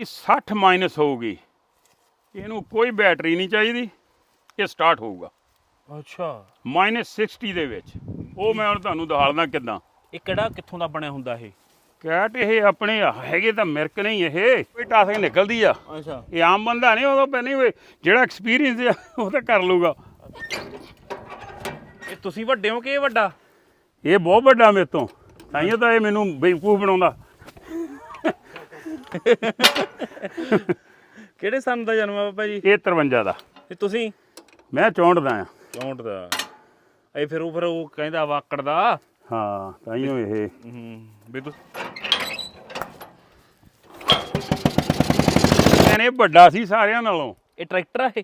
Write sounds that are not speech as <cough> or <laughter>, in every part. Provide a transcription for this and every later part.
ਇਹ 60 ਮਾਈਨਸ ਹੋਊਗੀ। ਇਹਨੂੰ ਕੋਈ ਬੈਟਰੀ ਨਹੀਂ ਚਾਹੀਦੀ ਇਹ ਸਟਾਰਟ ਹੋਊਗਾ। ਅੱਛਾ। ਮਾਈਨਸ 60 ਦੇ ਵਿੱਚ। ਉਹ ਮੈਂ ਹੁਣ ਤੁਹਾਨੂੰ ਦਿਖਾਲਦਾ ਕਿਦਾਂ। ਇਹ ਕਿਹੜਾ ਕਿੱਥੋਂ ਦਾ ਬਣਿਆ ਹੁੰਦਾ ਇਹ? ਕੈਟ ਇਹ ਆਪਣੇ ਹੈਗੇ ਤਾਂ ਮਿਰਕ ਨਹੀਂ ਇਹ। ਕੋਈ ਟਾਸਕ ਨਿਕਲਦੀ ਆ। ਅੱਛਾ। ਇਹ ਆਮ ਬੰਦਾ ਨਹੀਂ ਉਦੋਂ ਪੈਣੀ ਵੇ ਜਿਹੜਾ ਐਕਸਪੀਰੀਅੰਸ ਆ ਉਹ ਤਾਂ ਕਰ ਲੂਗਾ ਇਹ ਤੁਸੀਂ ਵੱਡੇ ਹੋ ਕਿ ਇਹ ਵੱਡਾ? ਇਹ ਬਹੁਤ ਵੱਡਾ ਮੇਰੇ ਤੋਂ। ਤਾਈਓ ਤਾਂ ਇਹ ਮੈਨੂੰ ਬੇਵਕੂਫ ਬਣਾਉਂਦਾ। ਕਿਹੜੇ ਸੰਨ ਦਾ ਜਨਮ ਆ ਬਾਬਾ ਜੀ? ਇਹ 53 ਦਾ। ਤੇ ਤੁਸੀਂ? ਮੈਂ ਚੌਂਟਦਾ ਆ 64 ਦਾ। ਇਹ ਫਿਰ ਉਹ ਫਿਰ ਉਹ ਕਹਿੰਦਾ ਵਾਕੜ ਦਾ। ਹਾਂ ਤਾਈਓ ਇਹ। ਹੂੰ ਵੀ ਤੂੰ ਇਹਨੇ ਵੱਡਾ ਸੀ ਸਾਰਿਆਂ ਨਾਲੋਂ। ਇਹ ਟਰੈਕਟਰ ਆ ਇਹ?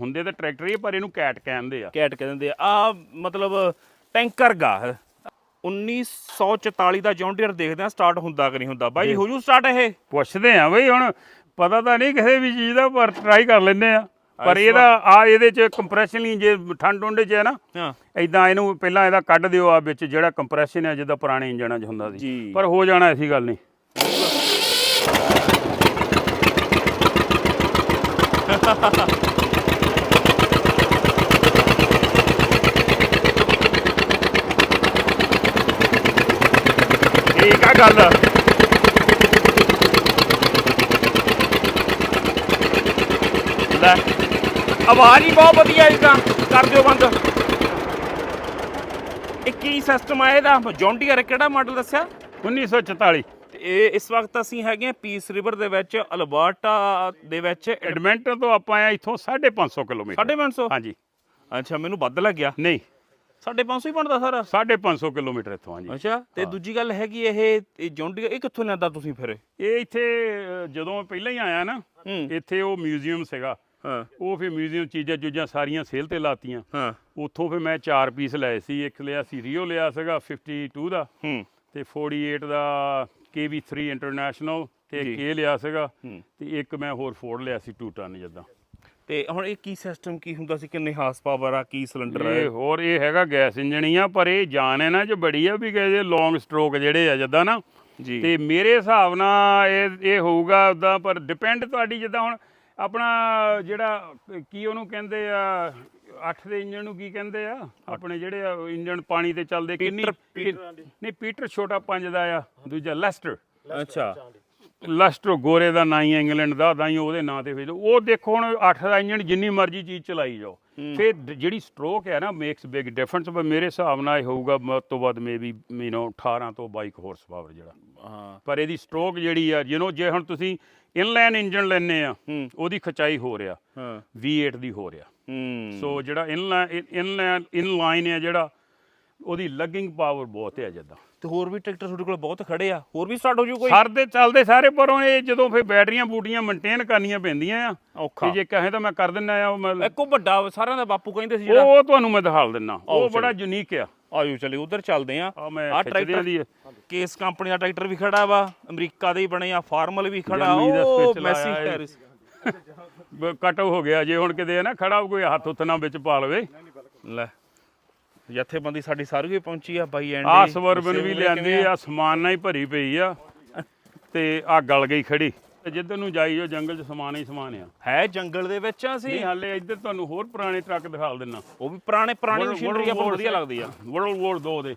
ਹੁੰਦੇ ਤਾਂ ਟਰੈਕਟਰ ਹੀ ਪਰ ਇਹਨੂੰ ਕੈਟ ਕਹਿੰਦੇ ਆ। ਕੈਟ ਕਹਿ ਦਿੰਦੇ ਆ। ਆ ਮਤਲਬ ਟੈਂਕਰ ਗਾ। 1944 ਦਾ ਜੌਂਡੀਅਰ ਦੇਖਦੇ ਆ ਸਟਾਰਟ ਹੁੰਦਾ ਕਿ ਨਹੀਂ ਹੁੰਦਾ। ਬਾਈ ਜੀ। ਹੋ ਜੂ ਸਟਾਰਟ ਇਹ? ਪੁੱਛਦੇ ਆ ਬਈ ਹੁਣ ਪਤਾ ਤਾਂ ਨਹੀਂ ਕਿਸੇ ਵੀ ਚੀਜ਼ ਦਾ ਪਰ ਟਰਾਈ ਕਰ ਲੈਂਦੇ ਆ ਪਰ ਇਹਦਾ ਆ ਇਹਦੇ ਚ ਕੰਪਰੈਸ਼ਨ ਹੀ ਜੇ ਠੰਡ ਹੁੰਦੇ ਚ ਹੈ ਨਾ ਹਾਂ। ਇਦਾਂ ਇਹਨੂੰ ਪਹਿਲਾਂ ਇਹਦਾ ਕੱਢ ਦਿਓ ਆ ਵਿੱਚ ਜਿਹੜਾ ਕੰਪਰੈਸ਼ਨ ਹੈ ਜਿੱਦਾਂ ਪੁਰਾਣੇ ਇੰਜਣਾਂ 'ਚ ਹੁੰਦਾ ਸੀ। ਪਰ ਹੋ ਜਾਣਾ ਐਸੀ ਗੱਲ ਨਹੀਂ। <laughs> ਗੱਲ ਲੈ ਆਵਾਜ਼ ਹੀ ਬਹੁਤ ਵਧੀਆ ਇਹਦਾ ਕਰ ਦਿਓ ਬੰਦ। ਇਹ ਕੀ ਸਿਸਟਮ ਆ ਇਹਦਾ? ਜੌਂਡੀਅਰ ਕਿਹੜਾ ਮਾਡਲ ਦੱਸਿਆ? 1944 ਤੇ ਇਹ ਇਸ ਵਕਤ ਅਸੀਂ ਹੈਗੇ ਆ ਪੀਸ ਰਿਵਰ ਦੇ ਵਿੱਚ ਅਲਬਰਟਾ ਦੇ ਵਿੱਚ। ਐਡਮਿੰਟਨ ਤੋਂ ਆਪਾਂ ਆਏ ਇੱਥੋਂ 550 ਕਿਲੋਮੀਟਰ। 550 ਹਾਂਜੀ। ਅੱਛਾ ਮੈਨੂੰ ਵੱਧ ਲੱਗਿਆ। ਨਹੀਂ। 550 ਹੀ ਬਣਦਾ ਸਾਰਾ? 550 ਕਿਲੋਮੀਟਰ ਇੱਥੋਂ ਹਾਂਜੀ ਅੱਛਾ ਤੇ ਦੂਜੀ ਗੱਲ ਹੈਗੀ ਇਹ ਇਹ ਜੌਂਡੀਅਰ ਇਹ ਕਿੱਥੋਂ ਲਿਆਂਦਾ ਤੁਸੀਂ ਫਿਰ? ਇਹ ਇੱਥੇ ਅ, ਜਦੋਂ ਮੈਂ ਪਹਿਲਾਂ ਹੀ ਆਇਆ ਨਾ ਹੂੰ। ਇੱਥੇ ਉਹ ਮਿਊਜ਼ੀਅਮ ਸੀਗਾ। ਹਾਂ। ਉਹ ਫਿਰ ਮਿਊਜ਼ੀਅਮ ਚੀਜ਼ਾਂ ਚੂਜ਼ਾਂ ਸਾਰੀਆਂ ਸੇਲ ਤੇ ਲਾਤੀਆਂ। ਹਾਂ। ਉੱਥੋਂ ਫਿਰ ਮੈਂ ਚਾਰ ਪੀਸ ਲਏ ਸੀ। ਇੱਕ ਲਿਆ ਸੀ ਰੀਓ ਲਿਆ ਸੀਗਾ 52 ਦਾ। ਹੂੰ। ਤੇ 48 ਦਾ KB3 ਇੰਟਰਨੈਸ਼ਨਲ ਤੇ ਇੱਕ ਜੀ। ਇਹ ਲਿਆ ਸੀਗਾ। ਹੂੰ। ਤੇ ਇੱਕ ਮੈਂ ਹੋਰ ਫੋਰਡ ਲਿਆ ਸੀ 2 ਟਨ ਜਿੱਦਾਂ। ਤੇ ਹੁਣ ਇਹ ਕੀ ਸਿਸਟਮ ਕੀ ਹੁੰਦਾ ਸੀ? ਕਿੰਨੇ ਹਾਰਸ ਪਾਵਰ ਆ? ਕੀ ਸਿਲੰਡਰ ਇਹ ਹੈ ਹੋਰ ਇਹ ਹੈਗਾ ਗੈਸ ਇੰਜਣ ਹੀ ਆ ਪਰ ਇਹ ਜਾਨ ਹੈ ਨਾ ਜੋ ਬੜੀ ਆ ਵੀ ਕਹਿੰਦੇ ਲੌਂਗ ਸਟ੍ਰੋਕ ਜਿਹੜੇ ਆ ਜਿੱਦਾਂ ਨਾ। ਜੀ। ਤੇ ਮੇਰੇ ਹਿਸਾਬ ਨਾਲ ਇਹ ਇਹ ਹੋਊਗਾ ਉਦਾਂ ਪਰ ਡਿਪੈਂਡ ਤੁਹਾਡੀ ਜਿੱਦਾਂ ਹੁਣ ਆਪਣਾ ਜਿਹੜਾ ਕੀ ਉਹਨੂੰ ਕਹਿੰਦੇ ਆ ਅੱਠ ਦੇ ਇੰਜਣ ਨੂੰ ਕੀ ਕਹਿੰਦੇ ਆ? ਆਪਣੇ ਜਿਹੜੇ ਆ ਇੰਜਣ ਪਾਣੀ ਤੇ ਚੱਲਦੇ ਕਿੰਨੀ ਨਹੀਂ ਪੀਟਰ ਛੋਟਾ ਪੰਜ ਦਾ ਆ ਦੂਜਾ ਲੈਸਟਰ ਅੱਛਾ। ਲੈਸਟਰ ਗੋਰੇ ਦਾ ਨਾਂ ਹੀ ਆ ਇੰਗਲੈਂਡ ਦਾ ਤਾਂ ਹੀ ਉਹਦੇ ਨਾਂ ਤੇ ਵੇਚ ਉਹ ਦੇਖੋ ਹੁਣ ਅੱਠ ਦਾ ਇੰਜਣ ਜਿੰਨੀ ਮਰਜ਼ੀ ਚੀਜ਼ ਚਲਾਈ ਜਾਓ ਫਿਰ ਡ- ਜਿਹੜੀ ਸਟ੍ਰੋਕ ਹੈ ਨਾ ਮੇਕਸ ਬਿਗ ਡਿਫਰੈਂਸ ਪਰ ਮੇਰੇ ਹਿਸਾਬ ਨਾਲ ਇਹ ਹੋਊਗਾ ਵੱਧ ਤੋਂ ਵੱਧ ਮੇਬੀ ਯੂ نو 18 ਤੋਂ 22 ਹਾਰਸ ਪਾਵਰ ਜਿਹੜਾ ਹਾਂ ਪਰ ਇਹਦੀ ਸਟ੍ਰੋਕ ਜਿਹੜੀ ਆ ਯੂ نو ਜੇ ਹੁਣ ਤੁਸੀਂ ਇਨਲਾਈਨ ਇੰਜਨ ਲੈਨੇ ਆ ਹੂੰ ਉਹਦੀ ਖਚਾਈ ਹੋ ਰਿਹਾ ਹਾਂ V8 ਦੀ ਹੋ ਰਿਹਾ ਹੂੰ ਸੋ ਜਿਹੜਾ ਇਨਲਾਈਨ ਇਨਲਾਈਨ ਇਨਲਾਈਨ ਹੈ ਜਿਹੜਾ ਉਹਦੀ ਲੱਗਿੰਗ ਪਾਵਰ ਬਹੁਤ ਹੈ ਜਿੱਦਾਂ ਤੇ ਹੋਰ ਵੀ ਟਰੈਕਟਰ ਤੁਹਾਡੇ ਕੋਲ ਬਹੁਤ ਖੜੇ ਆ ਹੋਰ ਵੀ ਸਟਾਰਟ ਹੋ ਜੂ ਕੋਈ? ਸਰ ਦੇ ਚੱਲਦੇ ਸਾਰੇ ਪਰੋਂ ਇਹ ਜਦੋਂ ਫਿਰ ਬੈਟਰੀਆਂ ਬੂਟੀਆਂ ਮੇਨਟੇਨ ਕਰਨੀਆਂ ਪੈਂਦੀਆਂ ਆ। ਔਖਾ। ਤੇ ਜੇ ਕਹੇ ਤਾਂ ਮੈਂ ਕਰ ਦਿੰਦਾ ਆ ਉਹ ਮੈਂ ਇੱਕੋ ਵੱਡਾ ਸਾਰਿਆਂ ਦਾ ਬਾਪੂ ਕਹਿੰਦੇ ਸੀ ਜਿਹੜਾ। ਉਹ ਤੁਹਾਨੂੰ ਮੈਂ ਦਿਖਾਲ ਦਿੰਦਾ। ਉਹ ਬੜਾ ਯੂਨੀਕ ਆ। ਆਜੋ ਚਲੇ ਉਧਰ ਚੱਲਦੇ ਆ। ਆ ਮੈਂ ਖਿੱਚਦਿਆਂ ਦੀ ਹੈ। ਕੇਸ ਕੰਪਨੀ ਦਾ ਟਰੈਕਟਰ ਵੀ ਖੜਾ ਵਾ ਅਮਰੀਕਾ ਦੇ ਹੀ ਬਣੇ ਆ ਫਾਰਮਲ ਵੀ ਖੜਾ। ਜਰਮਨੀ ਦਾ ਉਹ ਮੈਸੀ। ਹੈਰਿਸ ਕਟ ਹੋ ਗਿਆ। ਜੇ ਹੁਣ ਕਿਤੇ ਨਾ ਖੜਾ ਕੋਈ ਹੱਥ ਉੱਤ ਨਾ ਵਿੱਚ ਪਾ ਲਵੇ। ਲੈ। ਜਥੇਬੰਦੀ ਸਾਡੀ ਸਾਰੀ ਵੀ ਪਹੁੰਚੀ ਆ ਬਾਈ ਐਂਡ ਆ ਸਵਰਬਨ ਵੀ ਲਿਆਂਦੀ ਆ? ਸਮਾਨ ਨਾਲ ਹੀ ਭਰੀ ਪਈ ਆ ਤੇ ਆ ਗਲ ਗਈ ਖੜੀ। ਜਿੱਧਰ ਨੂੰ ਜਾਈ ਜੋ ਜੰਗਲ 'ਚ ਸਮਾਨ ਹੀ ਸਮਾਨ ਆ। ਹੈ ਜੰਗਲ ਦੇ ਵਿੱਚ ਆ ਸੀ ਹਾਲੇ ਇੱਧਰ ਤੁਹਾਨੂੰ ਹੋਰ ਪੁਰਾਣੇ ਟਰੱਕ ਦਿਖਾਲ ਦਿੰਨਾ। ਉਹ ਵੀ ਪੁਰਾਣੇ ਪੁਰਾਣੀ ਮਸ਼ੀਨਰੀ World ਵਧੀਆ ਲੱਗਦੀ ਆ। ਵਰਲਡ ਵਾਰ 2 ਦੇ।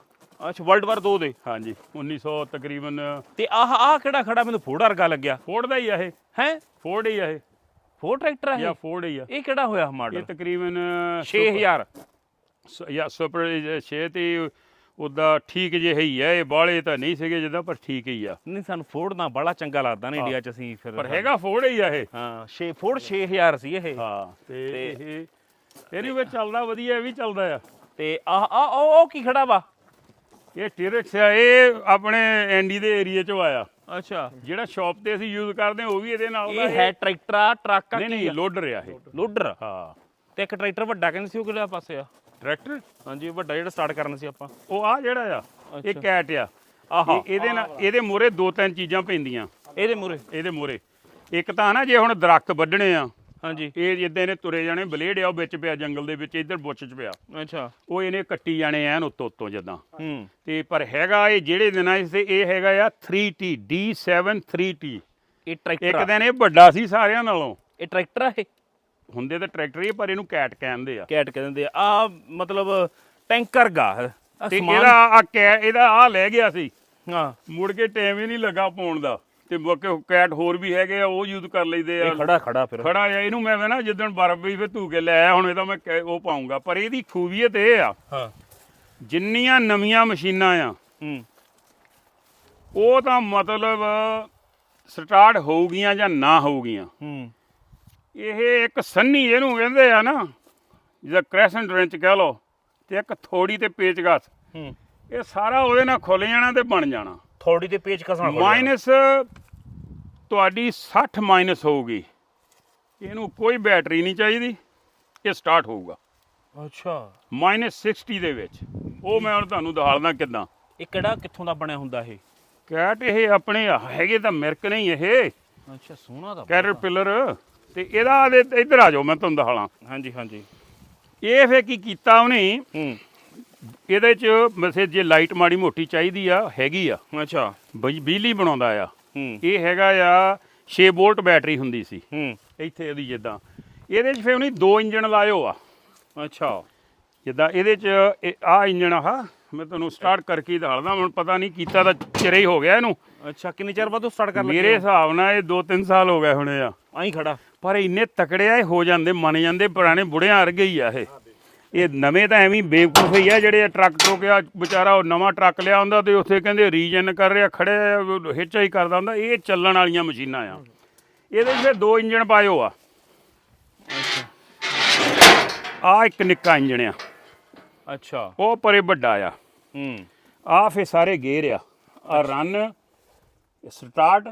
ਅੱਛਾ ਵਰਲਡ ਵਾਰ 2 ਦੇ। ਹਾਂਜੀ 1900 ਤਕਰੀਬਨ ਤੇ ਆਹ ਆਹ ਕਿਹੜਾ ਖੜਾ? ਮੈਨੂੰ ਫੋੜ ਵਰਗਾ ਲੱਗਿਆ। ਫੋਰਡ ਦਾ ਹੀ ਆ ਇਹ। ਹੈ? ਫੋਰਡ ਹੀ ਆ ਇਹ। ਫੋਰ ਟਰੈਕਟਰ ਆ ਜਾਂ ਇਹ ਫੋਰਡ ਹੀ ਆ। ਇਹ ਕਿਹੜਾ ਹੋਇਆ ਇਹ ਮਾਡਲ ਤਕਰੀਬਨ 6000 ਸ- ਜਾਂ ਸੁਪਰ 6 ਤੇ ਠੀਕ ਜੇ ਹੀ ਆ ਇਹ ਬਾਲੇ ਤਾਂ ਨਹੀਂ ਸੀਗੇ ਜਿੱਦਾਂ ਪਰ ਠੀਕ ਹੀ ਆ। ਨਹੀਂ ਸਾਨੂੰ ਨਾ ਬੜਾ ਚੰਗਾ ਲੱਗਦਾ ਨਾ ਇੰਡੀਆ ਚ ਅਸੀਂ ਫਿਰ ਪਰ ਹੈਗਾ ਫੋਰਡ ਹੀ ਆ ਇਹ। ਹਾਂ 6 ਫੋੜ 6000 ਸੀ ਇਹ। ਹਾਂ ਤੇ ਇਹ ਇਹਦੇ ਵਿੱਚ ਚੱਲਦਾ ਵਧੀਆ ਇਹ ਵੀ ਚੱਲਦਾ ਆ। ਤੇ ਆਹ ਆ ਉਹ ਕੀ ਖੜਾ ਵਾ? ਇਹ ਟਿਰਕਸ ਆ ਇਹ ਆਪਣੇ ਐਂਡੀ ਦੇ ਏਰੀਆ ਚੋਂ ਆਇਆ। ਅੱਛਾ। ਜਿਹੜਾ ਸ਼ਾਪ ਤੇ ਅਸੀਂ ਯੂਜ਼ ਕਰਦੇ ਹਾਂ ਉਹ ਵੀ ਇਹਦੇ ਨਾਲ ਦਾ ਇਹ ਹੈ ਟਰੈਕਟਰ ਆ ਟਰੱਕ ਆ ਨਹੀਂ ਨਹੀਂ ਆ? ਲੋਡਰ ਆ ਇਹ। ਲੋਡਰ ਹਾਂ। ਤੇ ਇੱਕ ਟਰੈਕਟਰ ਵੱਡਾ ਕਹਿੰਦੇ ਸੀ ਉਹ ਕਿਹੜਾ ਪਾਸੇ ਆ? ਟਰੈਕਟਰ ਹਾਂਜੀ ਵੱਡਾ ਜਿਹੜਾ ਸਟਾਰਟ ਕਰਨਾ ਸੀ ਆਪਾਂ। ਉਹ ਆ ਜਿਹੜਾ ਆ ਇਹ। ਕੈਟ ਆ। ਆਹਾ। ਇਹ- ਇਹਦੇ ਨਾਲ ਇਹਦੇ ਮੂਹਰੇ ਦੋ ਤਿੰਨ ਚੀਜ਼ਾਂ ਪੈਂਦੀਆਂ। ਇਹਦੇ ਮੂਰੇ ਇਹਦੇ ਮੂਹਰੇ। ਇੱਕ ਤਾਂ ਨਾ ਜੇ ਹੁਣ ਦਰਖਤ ਵੱਢਣੇ ਆ ਹਾਂਜੀ। ਇਹ ਜਿੱਦਾਂ ਇਹਨੇ ਤੁਰੇ ਜਾਣੇ ਬਲੇਡ ਆ ਉਹ ਵਿੱਚ ਪਿਆ ਜੰਗਲ ਦੇ ਵਿੱਚ ਇੱਧਰ ਬੁੱਚ ਚ ਪਿਆ। ਅੱਛਾ। ਉਹ ਇਹਨੇ ਕੱਟੀ ਜਾਣੇ ਐਨ ਉੱਤੋਂ ਉੱਤੋਂ ਜਦਾਂ। ਹੂੰ। ਤੇ ਪਰ ਹੈਗਾ ਇਹ ਜਿਹੜੇ ਦਿਨਾਂ ਤੇ ਇਹ ਹੈਗਾ ਆ 3T D7 3T ਇਹ ਟਰੈਕਟਰ ਇੱਕ ਦਿਨ ਇਹ ਵੱਡਾ ਸੀ ਸਾਰਿਆਂ ਨਾਲੋਂ। ਇਹ ਟਰੈਕਟਰ ਆ ਇਹ? ਹੁੰਦੇ ਤਾਂ ਟਰੈਕਟਰ ਹੀ ਆ, ਪਰ ਇਹਨੂੰ ਕੈਟ ਕਹਿੰਦੇ ਆ। ਕੈਟ ਕਹਿੰਦੇ ਆ। ਆ ਮਤਲਬ ਟੈਂਕਰ ਗਾ। ਤੇ ਇਹਦਾ ਆ ਕੈ ਇਹਦਾ ਆ ਲੈ ਗਿਆ ਸੀ। ਹਾਂ। ਮੁੜ ਕੇ ਟਾਈਮ ਹੀ ਨਹੀਂ ਲੱਗਾ ਪਾਉਣ ਦਾ। ਤੇ ਮੁੜ ਕੇ ਕੈਟ ਹੋਰ ਵੀ ਹੈਗੇ ਆ ਉਹ ਯੂਜ਼ ਕਰ ਲਈਦੇ ਆ। ਖੜਾ ਖੜਾ ਫਿਰ। ਖੜਾ ਆ ਇਹਨੂੰ ਮੈਂ ਨਾ ਜਿੱਦਣ ਬਰਫ ਵੀ ਫੇ ਧੂ ਕੇ ਲੈ ਆਇਆ ਹੁਣ ਇਹਦਾ ਮੈਂ ਉਹ ਪਾਉਂਗਾ। ਪਰ ਇਹਦੀ ਖੂਬੀਅਤ ਇਹ ਆ। ਹਾਂ। ਜਿੰਨੀਆਂ ਨਵੀਆਂ ਮਸ਼ੀਨਾਂ ਆ ਹੂੰ। ਉਹ ਤਾਂ ਮਤਲਬ ਸਟਾਰਟ ਹੋਊਗੀਆਂ ਜਾਂ ਨਾ ਹੋਊਗੀਆਂ। ਹੂੰ। ਇਹ ਇੱਕ ਸੰਨੀ ਇਹਨੂੰ ਕਹਿੰਦੇ ਆ ਨਾ ਜਿਹਦਾ ਕ੍ਰੈਸੈਂਟ ਰੈਂਚ ਕਹਿ ਲਓ ਤੇ ਇੱਕ ਥੋੜੀ ਤੇ ਪੇਚਕਸ ਹੂੰ। ਇਹ ਸਾਰਾ ਉਹਦੇ ਨਾਲ ਖੁੱਲ ਜਾਣਾ ਤੇ ਬਣ ਜਾਣਾ। ਥੋੜੀ ਤੇ ਪੇਚ ਕਸਾਂ ਮਾਈਨਸ ਤੁਹਾਡੀ 60 ਮਾਈਨਸ ਹੋਊਗੀ। ਇਹਨੂੰ ਕੋਈ ਬੈਟਰੀ ਨਹੀਂ ਚਾਹੀਦੀ ਇਹ ਸਟਾਰਟ ਹੋਊਗਾ। ਅੱਛਾ। ਮਾਈਨਸ 60 ਦੇ ਵਿੱਚ। ਉਹ ਮੈਂ ਹੁਣ ਤੁਹਾਨੂੰ ਦਿਖਾਲਦਾ ਕਿਦਾਂ। ਇਹ ਕਿਹੜਾ ਕਿੱਥੋਂ ਦਾ ਬਣਿਆ ਹੁੰਦਾ ਇਹ? ਕੈਟ ਇਹ ਆਪਣੇ ਹੈਗੇ ਤਾਂ ਮਿਰਕ ਨਹੀਂ ਇਹ। ਅੱਛਾ ਸੋਹਣਾ ਦਾ ਕੈਟਰਪਿਲਰ। ਤੇ ਇਹਦਾ ਇੱਧਰ ਆ ਜਾਓ ਮੈਂ ਤੁਹਾਨੂੰ ਦਿਖਾਲਾਂ। ਹਾਂਜੀ ਹਾਂਜੀ। ਇਹ ਫੇ ਕੀ ਕੀਤਾ ਉਹਨੇ? ਹੂੰ। ਇਹਦੇ ਚ ਵੈਸੇ ਜੇ ਲਾਈਟ ਮਾੜੀ ਮੋਟੀ ਚਾਹੀਦੀ ਆ ਹੈਗੀ ਆ। ਅੱਛਾ। ਬਿਜ- ਬਿਜਲੀ ਬਣਾਉਂਦਾ ਆ। ਹੂੰ। ਇਹ ਹੈਗਾ ਆ 6 ਵੋਲਟ ਬੈਟਰੀ ਹੁੰਦੀ ਸੀ। ਹੂੰ। ਇੱਥੇ ਇਹਦੀ ਜਿੱਦਾਂ। ਇਹਦੇ ਚ ਫੇ ਉਹਨੇ ਦੋ ਇੰਜਣ ਲਾਇਓ ਆ। ਅੱਛਾ। ਜਿੱਦਾਂ ਇਹਦੇ ਚ ਆ ਇੰਜਣ ਆ ਮੈਂ ਤੁਹਾਨੂੰ ਸਟਾਰਟ ਕਰਕੇ ਹੀ ਦੱਸਦਾ ਹੁਣ ਪਤਾ ਨਹੀਂ ਕੀਤਾ ਤਾਂ ਚਿਰੇ ਹੀ ਹੋ ਗਿਆ ਇਹਨੂੰ। ਅੱਛਾ ਕਿੰਨੇ ਚਿਰ ਬਾਅਦ ਸਟਾਰਟ ਕਰ ਮੇਰੇ ਹਿਸਾਬ ਨਾਲ ਇਹ 2-3 ਸਾਲ ਹੋ ਗਏ ਹੁਣੇ ਆ। ਆਈ ਖੜਾ। ਪਰ ਇੰਨੇ ਤਕੜੇ ਆ ਇਹ ਹੋ ਜਾਂਦੇ ਮੰਨ ਜਾਂਦੇ ਪੁਰਾਣੇ ਬੁੜਿਆਂ ਵਰਗੇ ਹੀ ਆ ਇਹ। ਇਹ ਨਵੇਂ ਤਾਂ ਐਵੇਂ ਬੇਵਕੂਫ ਹੀ ਆ ਜਿਹੜੇ ਟਰੱਕ ਟਰੁੱਕ ਆ ਵਿਚਾਰਾ ਉਹ ਨਵਾਂ ਟਰੱਕ ਲਿਆ ਹੁੰਦਾ ਤੇ ਉੱਥੇ ਕਹਿੰਦੇ ਰੀਜਨ ਕਰ ਰਿਹਾ ਖੜੇ ਹਿੱਚਾ ਹੀ ਕਰਦਾ ਹੁੰਦਾ ਇਹ ਚੱਲਣ ਵਾਲੀਆਂ ਮਸ਼ੀਨਾਂ ਆ। ਇਹਦੇ 'ਚ ਫਿਰ ਦੋ ਇੰਜਣ ਪਾਇਓ ਆ। ਆ ਇੱਕ ਨਿੱਕਾ ਇੰਜਣ ਆ। ਅੱਛਾ। ਉਹ ਪਰੇ ਵੱਡਾ ਆ। ਹੂੰ। ਆ ਫੇ ਸਾਰੇ ਗੇਅਰ ਆ। ਆ ਰਨ ਸਟਾਰਟ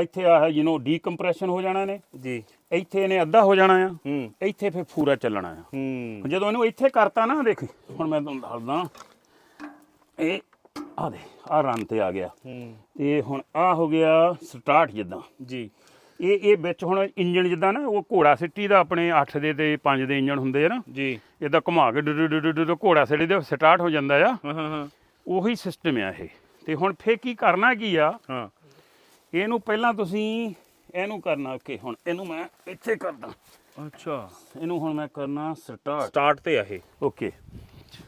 ਇੱਥੇ ਆ ਯੂ نو ਡੀਕੰਪਰੈਸ਼ਨ ਹੋ ਜਾਣਾ ਨੇ। ਜੀ। ਇੱਥੇ ਇਹਨੇ ਅੱਧਾ ਹੋ ਜਾਣਾ ਆ। ਹੂੰ। ਇੱਥੇ ਫੇ ਪੂਰਾ ਚੱਲਣਾ ਆ। ਹੂੰ। ਜਦੋਂ ਇਹਨੂੰ ਇੱਥੇ ਕਰਤਾ ਨਾ ਦੇਖ ਹੁਣ ਮੈਂ ਤੁਹਾਨੂੰ ਦੱਸਦਾ। ਇਹ ਆ ਦੇ ਆ ਰਨ ਤੇ ਆ ਗਿਆ। ਹੂੰ। ਤੇ ਹੁਣ ਆ ਹੋ ਗਿਆ ਸਟਾਰਟ ਜਿੱਦਾਂ। ਜੀ। ਇਹ ਇਹ ਵਿੱਚ ਹੁਣ ਇੰਜਨ ਜਿੱਦਾਂ ਨਾ ਉਹ ਘੋੜਾ ਸਿੱਟੀ ਦਾ ਆਪਣੇ 8 ਦੇ ਤੇ 5 ਦੇ ਇੰਜਨ ਹੁੰਦੇ ਆ ਨਾ। ਜੀ। ਇਦਾਂ ਘੁਮਾ ਕੇ ਡੁ ਡੁ ਡੁ ਡੁ ਡੁ ਡੁ ਘੋੜਾ ਸਿੱਟੀ ਦੇ ਸਟਾਰਟ ਹੋ ਜਾਂਦਾ ਆ। ਹਾਂ ਹਾਂ ਹਾਂ। ਉਹੀ ਸਿਸਟਮ ਆ ਇਹ। ਤੇ ਹੁਣ ਫੇ ਕੀ ਕਰਨਾ ਕੀ ਆ? ਹਾਂ। ਇਹਨੂੰ ਪਹਿਲਾਂ ਤੁਸੀਂ ਇਹਨੂੰ ਕਰਨਾ ਓਕੇ ਹੁਣ ਇਹਨੂੰ ਮੈਂ ਇੱਥੇ ਕਰਦਾ। ਅੱਛਾ। ਇਹਨੂੰ ਹੁਣ ਮੈਂ ਕਰਨਾ ਸਟਾਰਟ ਸਟਾਰਟ ਤੇ ਆ ਇਹ। ਓਕੇ।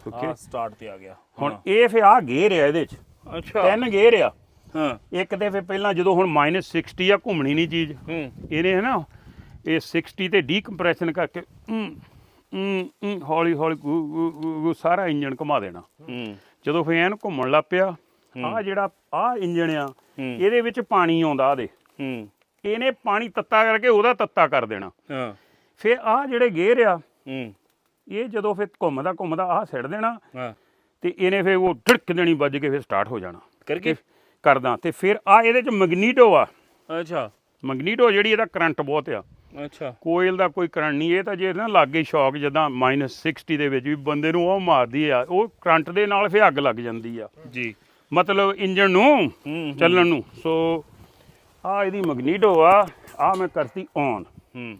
ਓਕੇ। ਆ ਸਟਾਰਟ ਤੇ ਆ ਗਿਆ। ਹੁਣ ਇਹ ਫੇ ਆ ਗੇਅਰ ਆ ਇਹਦੇ ਚ। ਅੱਛਾ। ਤਿੰਨ ਗੇਅਰ ਆ। ਹਾਂ। ਇੱਕ ਤੇ ਫੇ ਪਹਿਲਾਂ ਜਦੋਂ ਹੁਣ -60 ਆ ਘੁੰਮਣੀ ਨਹੀਂ ਚੀਜ਼। ਹੂੰ। ਇਹਨੇ ਹੈ ਨਾ ਇਹ 60 ਤੇ ਡੀਕੰਪਰੈਸ਼ਨ ਕਰਕੇ ਹੌਲੀ ਹੌਲੀ ਸਾਰਾ ਇੰਜਨ ਘੁਮਾ ਦੇਣਾ। ਹੂੰ। ਜਦੋਂ ਫੇ ਐਨ ਘੁੰਮਣ ਲੱਗ ਪਿਆ ਆ ਜਿਹੜਾ ਆ ਇੰਜਨ ਆ। ਇਹਦੇ ਵਿੱਚ ਪਾਣੀ ਆਉਂਦਾ ਆਦੇ ਹੂੰ। ਇਹਨੇ ਪਾਣੀ ਤੱਤਾ ਕਰਕੇ ਉਹਦਾ ਤੱਤਾ ਕਰ ਦੇਣਾ। ਹਾਂ। ਫੇ ਆ ਜਿਹੜੇ ਗੇਅਰ ਆ ਹੂੰ। ਇਹ ਜਦੋਂ ਫੇ ਘੁੰਮਦਾ ਘੁੰਮਦਾ ਆ ਸਿੱਟ ਦੇਣਾ ਹਾਂ। ਤੇ ਇਹਨੇ ਫੇ ਉਹ ਢਿੜਕ ਦੇਣੀ ਵੱਜ ਕੇ ਫੇ ਸਟਾਰਟ ਹੋ ਜਾਣਾ। ਕਰਕੇ? ਕਰਦਾ ਤੇ ਫਿਰ ਆ ਇਹਦੇ ਚ ਮੈਗਨੀਟੋ ਆ। ਅੱਛਾ। ਮੈਗਨੀਟੋ ਜਿਹੜੀ ਇਹਦਾ ਕਰੰਟ ਬਹੁਤ ਆ। ਅੱਛਾ। ਕੋਇਲ ਦਾ ਕੋਈ ਕਰੰਟ ਨਹੀਂ ਇਹ ਤਾਂ ਜੇ ਨਾ ਲੱਗੇ ਸ਼ੌਕ ਜਦਾਂ -60 ਦੇ ਵਿੱਚ ਵੀ ਬੰਦੇ ਨੂੰ ਉਹ ਮਾਰਦੀ ਆ ਉਹ ਕਰੰਟ ਦੇ ਨਾਲ ਫੇ ਅੱਗ ਲੱਗ ਜਾਂਦੀ ਆ। ਜੀ। ਮਤਲਬ ਇੰਜਨ ਨੂੰ ਚੱਲਣ ਨੂੰ। ਸੋ ਆ ਇਹਦੀ ਮੈਗਨੀਟੋ ਆ ਆ ਮੈਂ ਕਰਤੀ ਔਨ ਹੂੰ।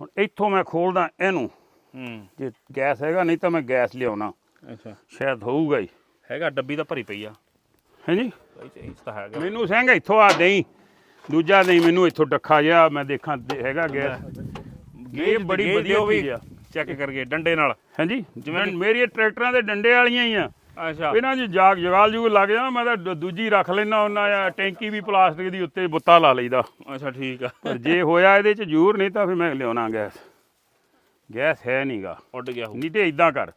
ਹੁਣ ਇੱਥੋਂ ਮੈਂ ਖੋਲਦਾ ਇਹਨੂੰ। ਹੂੰ। ਜੇ ਗੈਸ ਹੈਗਾ ਨਹੀਂ ਤਾਂ ਮੈਂ ਗੈਸ ਲਿਆਉਣਾ। ਅੱਛਾ। ਸ਼ਾਇਦ ਹੋਊਗਾ ਹੀ। ਹੈਗਾ ਡੱਬੀ ਤਾਂ ਭਰੀ ਪਈ ਆ। ਹੈਂਜੀ? ਇਹ ਤਾਂ ਹੈਗਾ। ਮੈਨੂੰ ਸਿੰਘ ਇੱਥੋਂ ਆ ਦੇਈ। ਦੂਜਾ ਨਹੀਂ ਮੈਨੂੰ ਇੱਥੋਂ ਡੱਖਾ ਜਿਹਾ ਮੈਂ ਦੇਖਾਂ ਤੇ ਹੈਗਾ ਗੈਸ ਇਹ ਬੜੀ ਵਧੀਆ ਚੀਜ਼ ਆ। ਚੈੱਕ ਕਰਕੇ ਡੰਡੇ ਨਾਲ। ਹਾਂਜੀ? ਜਿਵੇਂ ਮੇਰੀ ਟਰੈਕਟਰਾਂ ਦੇ ਡੰਡੇ ਵਾਲੀਆਂ ਹੀ ਆ। ਅੱਛਾ। ਇਹਨਾਂ 'ਚ ਜਾਗ ਜਗਾਲ ਜੂਗ ਲੱਗ ਜਾਣਾ ਮੈਂ ਤਾਂ ਦੂ- ਦੂਜੀ ਰੱਖ ਲੈਣਾ ਉਹਨਾਂ ਆ ਟੈਂਕੀ ਵੀ ਪਲਾਸਟਿਕ ਦੀ ਉੱਤੇ ਬੁੱਤਾ ਲਾ ਲਈਦਾ। ਅੱਛਾ ਠੀਕ ਆ। ਪਰ ਜੇ ਹੋਇਆ ਇਹਦੇ 'ਚ ਜ਼ਰੂਰ ਨਹੀਂ ਤਾਂ ਫਿਰ ਮੈਂ ਲਿਆਉਣਾ ਗੈਸ। ਗੈਸ ਹੈ ਨਹੀਂਗਾ ਉੱਡ ਗਿਆ ਨਹੀਂ ਤੇ ਇਦਾਂ ਕਰ।